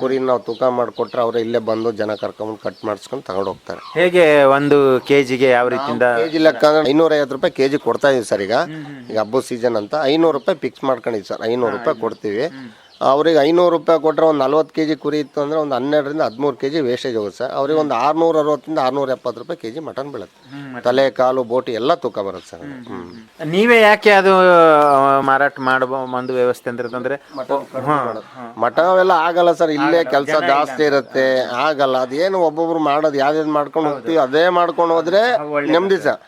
ಕುರಿ ನಾವು ತೂಕ ಮಾಡ್ಕೊಟ್ರೆ ಅವ್ರ ಇಲ್ಲೇ ಬಂದು ಜನ ಕರ್ಕೊಂಡ್ ಕಟ್ ಮಾಡಿಸ್ಕೊಂಡು ತಗೊಂಡು ಹೋಗ್ತಾರೆ. ಹೇಗೆ ಒಂದು ಕೆಜಿಗೆ ಯಾವ ರೀತಿಯಿಂದ ಕೆಜಿ ಲೆಕ್ಕ ಅಂದ್ರೆ ಐನೂರ ಐವತ್ತು ರೂಪಾಯಿ ಕೆಜಿ ಕೊಡ್ತಾ ಇದೀವಿ ಸರ್ ಈಗ. ಈಗ ಹಬ್ಬದ ಸೀಸನ್ ಅಂತ ಐನೂರು ರೂಪಾಯಿ ಫಿಕ್ಸ್ ಮಾಡ್ಕೊಂಡಿದ್ವಿ ಸರ್. ಐನೂರು ರೂಪಾಯಿ ಕೊಡ್ತೀವಿ. ಅವ್ರಿಗೆ ಐನೂರು ರೂಪಾಯಿ ಕೊಟ್ಟರೆ ಒಂದು ನಲ್ವತ್ತು ಕೆ ಜಿ ಕುರಿ ಇತ್ತು ಅಂದರೆ ಒಂದು ಹನ್ನೆರಡರಿಂದ ಹದಿಮೂರು ಕೆ ಜಿ ವೇಸ್ಟೇಜ್ ಹೋಗುತ್ತೆ ಸರ್. ಅವ್ರಿಗೆ ಒಂದು ಆರುನೂರ ಅರವತ್ತರಿಂದ ಆರುನೂರ ಎಪ್ಪತ್ತು ರೂಪಾಯಿ ಕೆ ಜಿ ಮಟನ್ ಬೀಳುತ್ತೆ ತಲೆ ಕಾಲು ಬೋಟಿ ಎಲ್ಲ ತೂಕ ಬರುತ್ತೆ ಸರ್. ನೀವೇ ಯಾಕೆ ಅದು ಮಾರಾಟ ಮಾಡುವ ಒಂದು ವ್ಯವಸ್ಥೆ ಅಂದ್ರೆ ತಂದ್ರೆ ಮಟನ್ ಅವೆಲ್ಲ ಆಗಲ್ಲ ಸರ್. ಇಲ್ಲೇ ಕೆಲಸ ಜಾಸ್ತಿ ಇರುತ್ತೆ. ಆಗಲ್ಲ. ಅದೇನು ಒಬ್ಬೊಬ್ರು ಮಾಡೋದು. ಯಾವ್ದು ಮಾಡ್ಕೊಂಡು ಹೋಗ್ತೀವಿ ಅದೇ ಮಾಡ್ಕೊಂಡು ಹೋದ್ರೆ ನೆಮ್ಮದಿ ಸರ್.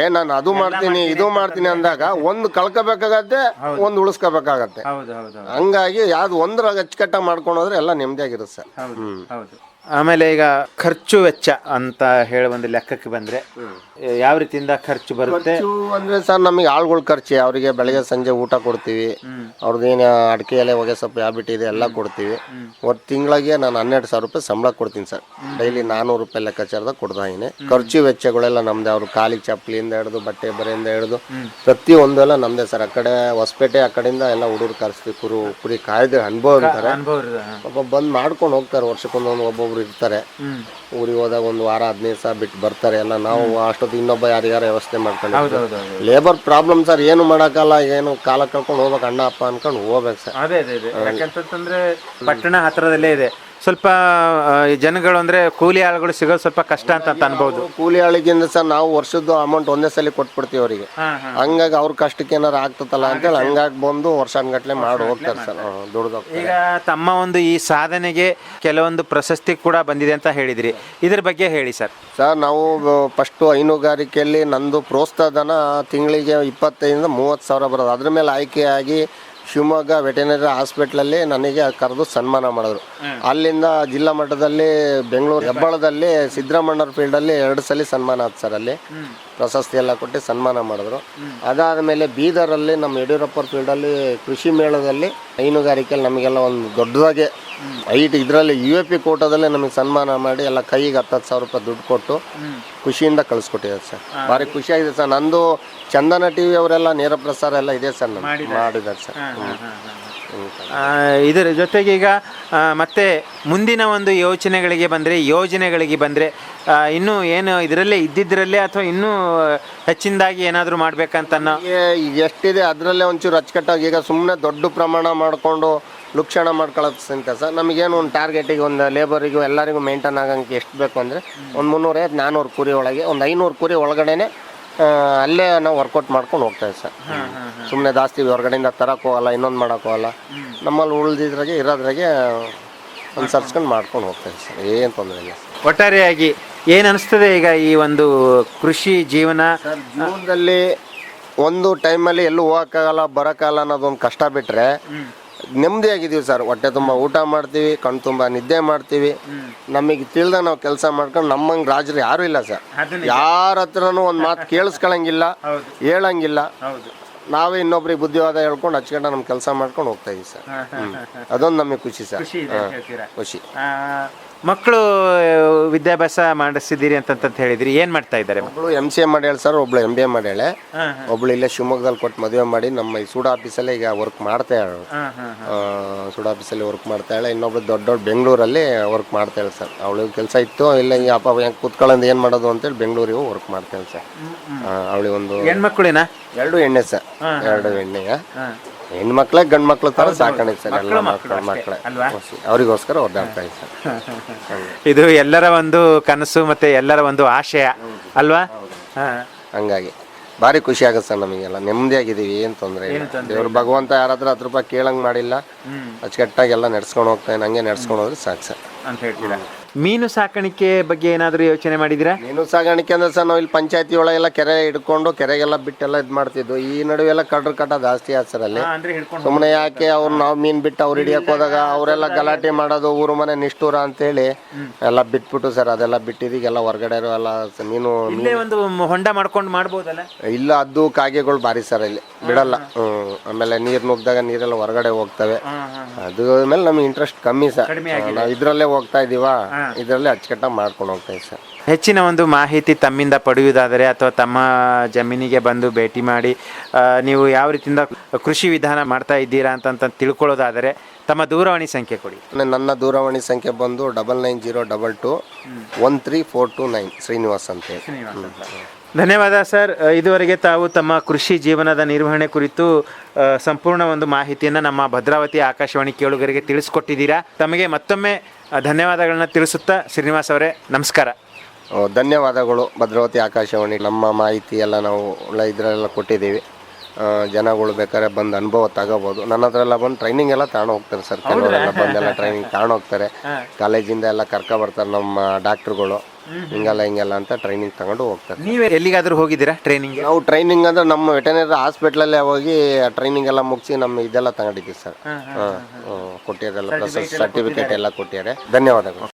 ಏ ನಾನು ಅದು ಮಾಡ್ತೀನಿ ಇದು ಮಾಡ್ತೀನಿ ಅಂದಾಗ ಒಂದು ಕಳ್ಕೊಬೇಕಾಗತ್ತೆ ಒಂದು ಉಳಿಸ್ಕೋಬೇಕಾಗತ್ತೆ. ಹಂಗಾಗಿ ಯಾವ್ದು ಒಂದ್ರಾಗ ಅಚ್ಚುಕಟ್ಟಾಗಿ ಮಾಡ್ಕೊಂಡ್ರೆ ಹೋದ್ರೆ ಎಲ್ಲ ನೆಮ್ಮದಿಯಾಗಿರುತ್ತೆ ಸರ್. ಹ್ಮ್. ಹೌದು. ಆಮೇಲೆ ಈಗ ಖರ್ಚು ವೆಚ್ಚ ಅಂತ ಹೇಳಿ ಒಂದು ಲೆಕ್ಕಕ್ಕೆ ಬಂದ್ರೆ ಯಾವ ರೀತಿಯಿಂದ ಖರ್ಚು ಬರುತ್ತೆ? ಖರ್ಚು ಅಂದ್ರೆ ಸರ್ ನಮಗೆ ಆಳುಗಳ ಖರ್ಚು ಅವರಿಗೆ ಬೆಳಗ್ಗೆ ಸಂಜೆ ಊಟ ಕೊಡ್ತೀವಿ. ಅವ್ರದ್ದೇನು ಅಡಿಕೆ ಎಲೆ ಹೊಗೆ ಸೊಪ್ಪು ಹ್ಯಾಬಿಟ್ ಇದೆ ಎಲ್ಲ ಕೊಡ್ತೀವಿ. ಒಂದು ತಿಂಗಳಿಗೆ ನಾನು ಹನ್ನೆರಡು ಸಾವಿರ ರೂಪಾಯಿ ಸಂಬಳ ಕೊಡ್ತೀನಿ ಸರ್. ಡೈಲಿ ನಾನ್ನೂರು ರೂಪಾಯಿ ಲೆಕ್ಕಾಚಾರದಾಗ ಕೊಡ್ತಾ ಇದೀನಿ. ಖರ್ಚು ವೆಚ್ಚಗಳೆಲ್ಲ ನಮ್ದೇ ಅವ್ರು ಕಾಲಿಗೆ ಚಪ್ಪಲಿಯಿಂದ ಹಿಡಿದು ಬಟ್ಟೆ ಬರೆಯಿಂದ ಹಿಡಿದು ಪ್ರತಿ ಒಂದೆಲ್ಲ ನಮ್ದೇ ಸರ್. ಆ ಕಡೆ ಹೊಸಪೇಟೆ ಆ ಕಡೆಯಿಂದ ಎಲ್ಲ ಹುಡುಗರು ಕರೆಸ್ತೀವಿ ಕುರು ಕುರಿ ಕಾಯ್ದೆ ಅನುಭವ ಅಂತಾರೆ. ಒಬ್ಬ ಬಂದು ಮಾಡ್ಕೊಂಡು ಹೋಗ್ತಾರೆ ವರ್ಷಕ್ಕೊಂದೊಂದು ಒಬ್ಬೊಬ್ರು ಇರ್ತಾರೆ. ಊರಿಗೆ ಹೋದಾಗ ಒಂದು ವಾರ ಹದಿನೈದು ಸಾವಿರ ಬಿಟ್ಟು ಬರ್ತಾರೆ. ಎಲ್ಲ ನಾವು ಅಷ್ಟೊತ್ತು ಇನ್ನೊಬ್ಬ ಯಾರಿಗಾರ ವ್ಯವಸ್ಥೆ ಮಾಡ್ಕೊಂಡು ಲೇಬರ್ ಪ್ರಾಬ್ಲಮ್ ಸರ್ ಏನು ಮಾಡಕ್ಕಲ್ಲ ಏನು ಕಾಲ ಕಳ್ಕೊಂಡು ಹೋಗ್ಬೇಕು ಅಣ್ಣ ಅಪ್ಪ ಅನ್ಕೊಂಡು ಹೋಗ್ಬೇಕು ಸರ್ ಅದೇ ಅದೇ ಅದೇ. ಯಾಕಂತಂದ್ರೆ ಪಟ್ಟಣ ಹತ್ರದಲ್ಲೇ ಇದೆ. ಸ್ವಲ್ಪ ಜನಗಳು ಅಂದರೆ ಕೂಲಿ ಆಳುಗಳು ಸಿಗೋದು ಸ್ವಲ್ಪ ಕಷ್ಟ ಅಂತ ಅಂತ ಅನ್ಬೋದು. ಕೂಲಿ ಆಳಿಗಿಂದ ಸರ್ ನಾವು ವರ್ಷದ್ದು ಅಮೌಂಟ್ ಒಂದೇ ಸಲ ಕೊಟ್ಬಿಡ್ತೀವಿ ಅವರಿಗೆ. ಹಂಗಾಗಿ ಅವ್ರ ಕಷ್ಟಕ್ಕೆ ಏನಾರು ಆಗ್ತದಲ್ಲ ಅಂತೇಳಿ ಹಂಗಾಗಿ ಬಂದು ವರ್ಷಾನ್ಗಟ್ಲೆ ಮಾಡಿ ಹೋಗ್ತಾರೆ ಸರ್ ದುಡ್ದು ಈಗ ತಮ್ಮ ಒಂದು ಈ ಸಾಧನೆಗೆ ಕೆಲವೊಂದು ಪ್ರಶಸ್ತಿ ಕೂಡ ಬಂದಿದೆ ಅಂತ ಹೇಳಿದ್ರಿ. ಇದ್ರ ಬಗ್ಗೆ ಹೇಳಿ ಸರ್. ಸರ್ ನಾವು ಫಸ್ಟು ಹೈನುಗಾರಿಕೆಯಲ್ಲಿ ನಂದು ಪ್ರೋತ್ಸಾಹಧನ ತಿಂಗಳಿಗೆ ಇಪ್ಪತ್ತೈದರಿಂದ ಮೂವತ್ತು ಸಾವಿರ ಬರೋದು. ಅದ್ರ ಮೇಲೆ ಆಯ್ಕೆಯಾಗಿ ಶಿವಮೊಗ್ಗ ವೆಟೆನರಿ ಹಾಸ್ಪಿಟ್ಲಲ್ಲಿ ನನಗೆ ಕರೆದು ಸನ್ಮಾನ ಮಾಡಿದ್ರು. ಅಲ್ಲಿಂದ ಜಿಲ್ಲಾ ಮಟ್ಟದಲ್ಲಿ ಬೆಂಗಳೂರು ಹೆಬ್ಬಾಳದಲ್ಲಿ ಸಿದ್ದರಾಮಣ್ಣವ್ರ ಫೀಲ್ಡಲ್ಲಿ ಎರಡು ಸಲ ಸನ್ಮಾನ ಆಯ್ತು ಸರ್ ಅಲ್ಲಿ. ಪ್ರಶಸ್ತಿ ಎಲ್ಲ ಕೊಟ್ಟು ಸನ್ಮಾನ ಮಾಡಿದ್ರು. ಅದಾದ ಮೇಲೆ ಬೀದರಲ್ಲಿ ನಮ್ಮ ಯಡಿಯೂರಪ್ಪರ ಫೀಲ್ಡಲ್ಲಿ ಕೃಷಿ ಮೇಳದಲ್ಲಿ ಹೈನುಗಾರಿಕೆಯಲ್ಲಿ ನಮಗೆಲ್ಲ ಒಂದು ದೊಡ್ಡದಾಗೆ ಐಟ್ ಇದರಲ್ಲಿ ಯು ಎ ಪಿ ಕೋಟದಲ್ಲೇ ನಮಗೆ ಸನ್ಮಾನ ಮಾಡಿ ಎಲ್ಲ ಕೈಗೆ ಹತ್ತತ್ತು ಸಾವಿರ ರೂಪಾಯಿ ದುಡ್ಡು ಕೊಟ್ಟು ಖುಷಿಯಿಂದ ಕಳಿಸ್ಕೊಟ್ಟಿದ್ದಾರೆ ಸರ್. ಭಾರಿ ಖುಷಿಯಾಗಿದೆ ಸರ್. ನಂದು ಚಂದನ ಟಿ ವಿ ಅವರೆಲ್ಲ ನೇರ ಪ್ರಸಾರ ಎಲ್ಲ ಇದೆ ಸರ್ ನಮ್ಮ ಮಾಡಿದ್ದಾರೆ. ಸರ್. ಆ, ಇದರ ಜೊತೆಗೆ ಈಗ ಆ, ಮತ್ತೆ ಮುಂದಿನ ಒಂದು ಯೋಚನೆಗಳಿಗೆ ಬಂದರೆ ಯೋಜನೆಗಳಿಗೆ ಬಂದರೆ ಇನ್ನೂ ಏನು ಇದರಲ್ಲೇ ಇದ್ದಿದ್ದರಲ್ಲೇ ಅಥವಾ ಇನ್ನೂ ಹೆಚ್ಚಿನದಾಗಿ ಏನಾದರೂ ಮಾಡ್ಬೇಕಂತ ಅನ್ನೋ ಈಗ ಎಷ್ಟಿದೆ ಅದರಲ್ಲೇ ಒಂಚೂರು ಅಚ್ಚುಕಟ್ಟಾಗಿ ಈಗ ಸುಮ್ಮನೆ ದೊಡ್ಡ ಪ್ರಮಾಣ ಮಾಡಿಕೊಂಡು ಲುಕ್ಷಣ ಮಾಡ್ಕೊಳ್ಳೋದ್ಕಿಂತ ಸರ್. ನಮಗೇನು ಒಂದು ಟಾರ್ಗೆಟಿಗೆ ಒಂದು ಲೇಬರಿಗೂ ಎಲ್ಲರಿಗೂ ಮೇಂಟೈನ್ ಆಗಂಗೆ ಎಷ್ಟು ಬೇಕು ಅಂದರೆ ಒಂದು ಮುನ್ನೂರೈವತ್ತು ನಾನ್ನೂರು ಕುರಿ ಒಳಗೆ ಒಂದು ಐನೂರು ಕುರಿ ಒಳಗಡೆನೆ ಅಲ್ಲೇ ನಾವು ವರ್ಕೌಟ್ ಮಾಡ್ಕೊಂಡು ಹೋಗ್ತೇವೆ ಸರ್. ಸುಮ್ಮನೆ ಜಾಸ್ತಿ ಹೊರಗಡೆಯಿಂದ ತರಕ್ಕೆ ಹೋಗಲ್ಲ ಇನ್ನೊಂದು ಮಾಡೋಕೆ ಹೋಗಲ್ಲ. ನಮ್ಮಲ್ಲಿ ಉಳಿದಿದ್ರಾಗೆ ಇರೋದ್ರಾಗೆ ಅನುಸರಿಸ್ಕೊಂಡು ಮಾಡ್ಕೊಂಡು ಹೋಗ್ತೇವೆ ಸರ್. ಏನು ತೊಂದರೆ ಇಲ್ಲ ಒಟ್ಟಾರೆಯಾಗಿ ಏನು ಅನಿಸ್ತದೆ ಈಗ ಈ ಒಂದು ಕೃಷಿ ಜೀವನ? ಜೀವನದಲ್ಲಿ ಒಂದು ಟೈಮಲ್ಲಿ ಎಲ್ಲೂ ಹೋಗೋಕ್ಕಾಗಲ್ಲ ಬರೋಕ್ಕಾಗಲ್ಲ ಅನ್ನೋದೊಂದು ಕಷ್ಟ ಬಿಟ್ಟರೆ ನೆಮ್ಮದಿಯಾಗಿದ್ದೀವಿ ಸರ್. ಹೊಟ್ಟೆ ತುಂಬ ಊಟ ಮಾಡ್ತೀವಿ ಕಣ್ಣು ತುಂಬ ನಿದ್ದೆ ಮಾಡ್ತೀವಿ. ನಮಗೆ ತಿಳಿದ ನಾವು ಕೆಲಸ ಮಾಡ್ಕೊಂಡು ನಮ್ಮಂಗೆ ರಾಜರು ಯಾರೂ ಇಲ್ಲ ಸರ್. ಯಾರ ಹತ್ರನೂ ಒಂದು ಮಾತು ಕೇಳಿಸ್ಕೊಳಂಗಿಲ್ಲ ಹೇಳಂಗಿಲ್ಲ. ನಾವೇ ಇನ್ನೊಬ್ರಿಗೆ ಬುದ್ಧಿವಾದ ಹೇಳ್ಕೊಂಡು ಹಚ್ಕೊಂಡು ನಮ್ಮ ಕೆಲಸ ಮಾಡ್ಕೊಂಡು ಹೋಗ್ತಾ ಇದೀವಿ ಸರ್. ಅದೊಂದು ನಮಗೆ ಖುಷಿ ಸರ್. ಖುಷಿ ಮಕ್ಕಳು ವಿದ್ಯಾಭ್ಯಾಸ ಮಾಡಿಸಿದ್ದೀರಿ ಅಂತಂತ ಹೇಳಿದ್ರಿ. ಏನು ಮಾಡ್ತಾ ಇದ್ದಾರೆ ಮಕ್ಕಳು? ಎಂ ಸಿ ಎ ಮಾಡ್ಯಾಳೆ ಸರ್ ಒಬ್ಳು ಎಂ ಬಿ ಎ ಮಾಡ್ಯಾಳೆ. ಒಬ್ಳು ಇಲ್ಲೇ ಶಿವಮೊಗ್ಗದಲ್ಲಿ ಕೊಟ್ಟು ಮದುವೆ ಮಾಡಿ ನಮ್ಮ ಈ ಸೂಡ ಆಫೀಸಲ್ಲೇ ಈಗ ವರ್ಕ್ ಮಾಡ್ತಾ ಇದ್ದಾಳೆ ಸೂಡ ಆಫೀಸಲ್ಲಿ ವರ್ಕ್ ಮಾಡ್ತಾಳೆ ಇನ್ನೊಬ್ಳು ದೊಡ್ಡ ದೊಡ್ಡ ಬೆಂಗಳೂರಲ್ಲಿ ವರ್ಕ್ ಮಾಡ್ತಾಳೆ ಸರ್ ಅವಳಿಗೆ ಕೆಲಸ ಇತ್ತು ಇಲ್ಲ ಈ ಅಪ್ಪ ಹೆಂಗೆ ಕೂತ್ಕೊಳ್ಳೋದು ಏನು ಮಾಡೋದು ಅಂತೇಳಿ ಬೆಂಗಳೂರಿಗೂ ವರ್ಕ್ ಮಾಡ್ತಾಳೆ ಸರ್ ಅವಳಿಗೆ ಒಂದು ಹೆಣ್ಮಕ್ಳಿನ ಎರಡು ಎಣ್ಣೆ ಸರ್ ಎರಡು ಎಣ್ಣೆಯ ಹೆಣ್ಮಕ್ಳ ಗಂಡು ಮಕ್ಳು ಥರ ಸಾಕಣೆ ಸರ್ ಎಲ್ಲ ಮಕ್ಕಳು ಮಕ್ಕಳೇ? ಅವರಿಗೋಸ್ಕರ ಒದ್ದಾಡ್ತಾ ಇದೆ ಸರ್ ಇದು ಎಲ್ಲರ ಒಂದು ಕನಸು ಮತ್ತೆ ಎಲ್ಲರ ಒಂದು ಆಶಯ ಅಲ್ವಾ? ಹಂಗಾಗಿ ಭಾರಿ ಖುಷಿ ಆಗುತ್ತೆ ಸರ್ ನಮಗೆಲ್ಲ. ನೆಮ್ಮದಿಯಾಗಿದ್ದೀವಿ ಏನು ತೊಂದರೆ ಇಲ್ಲ. ದೇವ್ರು ಭಗವಂತ ಯಾರಾದ್ರೂ ಹತ್ತು ರೂಪಾಯಿ ಕೇಳಂಗೆ ಮಾಡಿಲ್ಲ. ಅಚ್ಚುಕಟ್ಟಾಗಿ ಎಲ್ಲ ನಡ್ಸ್ಕೊಂಡು ಹೋಗ್ತಾನೆ ಹಂಗೆ ನಡ್ಸ್ಕೊಂಡು ಹೋದ್ರೆ ಸಾಕು ಸರ್. ಅಂತ ಹೇಳ್ತೀರಾ? ಮೀನು ಸಾಕಾಣಿಕೆ ಬಗ್ಗೆ ಏನಾದರೂ ಯೋಚನೆ ಮಾಡಿದಿರಾ ಮೀನು ಸಾಗಾಣಿಕೆ ಅಂದ್ರೆ ಸರ್ ನಾವು ಇಲ್ಲಿ ಪಂಚಾಯತಿ ಒಳಗೆಲ್ಲ ಕೆರೆ ಹಿಡ್ಕೊಂಡು ಕೆರೆಗೆಲ್ಲ ಬಿಟ್ಟೆಲ್ಲ ಇದು ಮಾಡ್ತಿದ್ವು. ಈ ನಡುವೆ ಎಲ್ಲ ಕಡ್ರ ಕಟ್ಟ ಜಾಸ್ತಿ ಆಯ್ತು ಸರ್ ಅಲ್ಲಿ. ಅಂದ್ರೆ ಹಿಡ್ಕೊಂಡು ಸುಮ್ಮನೆ ಯಾಕೆ ಅವ್ರು ನಾವು ಮೀನು ಬಿಟ್ಟು ಅವ್ರು ಹಿಡಿಯಕ್ ಹೋದಾಗ ಅವರೆಲ್ಲ ಗಲಾಟೆ ಮಾಡೋದು ಊರು ಮನೆ ನಿಷ್ಠೂರ ಅಂತೇಳಿ ಎಲ್ಲ ಬಿಟ್ಬಿಟ್ಟು ಸರ್ ಅದೆಲ್ಲ ಬಿಟ್ಟಿದೀಗೆಲ್ಲ ಹೊರಗಡೆ ಎಲ್ಲ ಸ- ಮೀನು ಇಲ್ಲೇ ಒಂದು ಮ- ಹೊಂಡ ಮಾಡ್ಕೊಂಡು ಮಾಡ್ಬೋದಲ್ಲ? ಇಲ್ಲ ಅದು ಕಾಗೆಗಳು ಬಾರಿ ಸರ್ ಇಲ್ಲಿ ಬಿಡಲ್ಲ. ಹ್ಮ್ ಆಮೇಲೆ ನೀರು ನುಗ್ದಾಗ ನೀರೆಲ್ಲ ಹೊರಗಡೆ ಹೋಗ್ತವೆ. ಅದು ಮೇಲೆ ನಮ್ಗೆ ಇಂಟ್ರೆಸ್ಟ್ ಕಮ್ಮಿ ಸರ್. ನಾವು ಇದರಲ್ಲೇ ಹೋಗ್ತಾ ಇದೀವಾ? ಇದರಲ್ಲೇ ಅಚ್ಚುಕಟ್ಟಾಗಿ ಮಾಡ್ಕೊಂಡು ಹೋಗ್ತಾ ಇದ್ದೀವಿ ಸರ್. ಹೆಚ್ಚಿನ ಒಂದು ಮಾಹಿತಿ ತಮ್ಮಿಂದ ಪಡೆಯುವುದಾದರೆ ಅಥವಾ ತಮ್ಮ ಜಮೀನಿಗೆ ಬಂದು ಭೇಟಿ ಮಾಡಿ ಆ, ನೀವು ಯಾವ ರೀತಿಯಿಂದ ಕೃಷಿ ವಿಧಾನ ಮಾಡ್ತಾ ಇದ್ದೀರಾ ಅಂತ ತಿಳ್ಕೊಳ್ಳೋದಾದರೆ ತಮ್ಮ ದೂರವಾಣಿ ಸಂಖ್ಯೆ ಕೊಡಿ. ನನ್ನ- ದೂರವಾಣಿ ಸಂಖ್ಯೆ ಬಂದು double nine zero double two one three four two nine Srinivas ಅಂತ ಧನ್ಯವಾದ ಸರ್. ಇದುವರೆಗೆ ತಾವು ತಮ್ಮ ಕೃಷಿ ಜೀವನದ ನಿರ್ವಹಣೆ ಕುರಿತು ಸಂಪೂರ್ಣ ಒಂದು ಮಾಹಿತಿಯನ್ನು ನಮ್ಮ ಭದ್ರಾವತಿ ಆಕಾಶವಾಣಿ ಕೇಳುಗರಿಗೆ ತಿಳಿಸ್ಕೊಟ್ಟಿದ್ದೀರಾ. ತಮಗೆ ಮತ್ತೊಮ್ಮೆ ಧನ್ಯವಾದಗಳನ್ನು ತಿಳಿಸುತ್ತಾ ಶ್ರೀನಿವಾಸ್ ಅವರೇ ನಮಸ್ಕಾರ. ಧನ್ಯವಾದಗಳು ಭದ್ರಾವತಿ ಆಕಾಶವಾಣಿ. ನಮ್ಮ ಮಾಹಿತಿ ಎಲ್ಲ ನಾವು ಇದರಲ್ಲೆಲ್ಲ ಇದರೆಲ್ಲ ಕೊಟ್ಟಿದ್ದೀವಿ. ಜನಗಳು ಬೇಕಾದ್ರೆ ಬಂದು ಅನುಭವ ತಗೋಬೋದು. ನನ್ನ ಹತ್ರ ಎಲ್ಲ ಬಂದು ಟ್ರೈನಿಂಗ್ ಎಲ್ಲ ತಗೊಂಡು ಹೋಗ್ತಾರೆ ಸರ್. ಕೆಲವರೆಲ್ಲ ಬಂದೆಲ್ಲ ಟ್ರೈನಿಂಗ್ ತಗೊಂಡು ಹೋಗ್ತಾರೆ. ಕಾಲೇಜಿಂದ ಎಲ್ಲ ಕರ್ಕೊ ಬರ್ತಾರೆ ನಮ್ಮ ಡಾಕ್ಟ್ರುಗಳು. ಹಿಂಗೆಲ್ಲ ಹಿಂಗೆಲ್ಲ ಅಂತ ಟ್ರೈನಿಂಗ್ ತಗೊಂಡು ಹೋಗ್ತಾರೆ. ನೀವು ಎಲ್ಲಿಗಾದರೂ ಹೋಗಿದ್ದೀರಾ ಟ್ರೈನಿಂಗ್ ನಾವು ಟ್ರೈನಿಂಗ್ ಅಂದ್ರೆ ನಮ್ಮ ವೆಟನರಿ ಹಾಸ್ಪಿಟ್ಲಲ್ಲೇ ಹೋಗಿ ಟ್ರೈನಿಂಗ್ ಎಲ್ಲ ಮುಗಿಸಿ ನಮ್ಮ ಇದೆಲ್ಲ ತಗೊಂಡಿದ್ದೀವಿ ಸರ್. ಕೊಟ್ಟಿರಲ್ಲ ಸರ್ಟಿಫಿಕೇಟ್ ಎಲ್ಲ ಕೊಟ್ಟಿದ್ದಾರೆ. ಧನ್ಯವಾದಗಳು.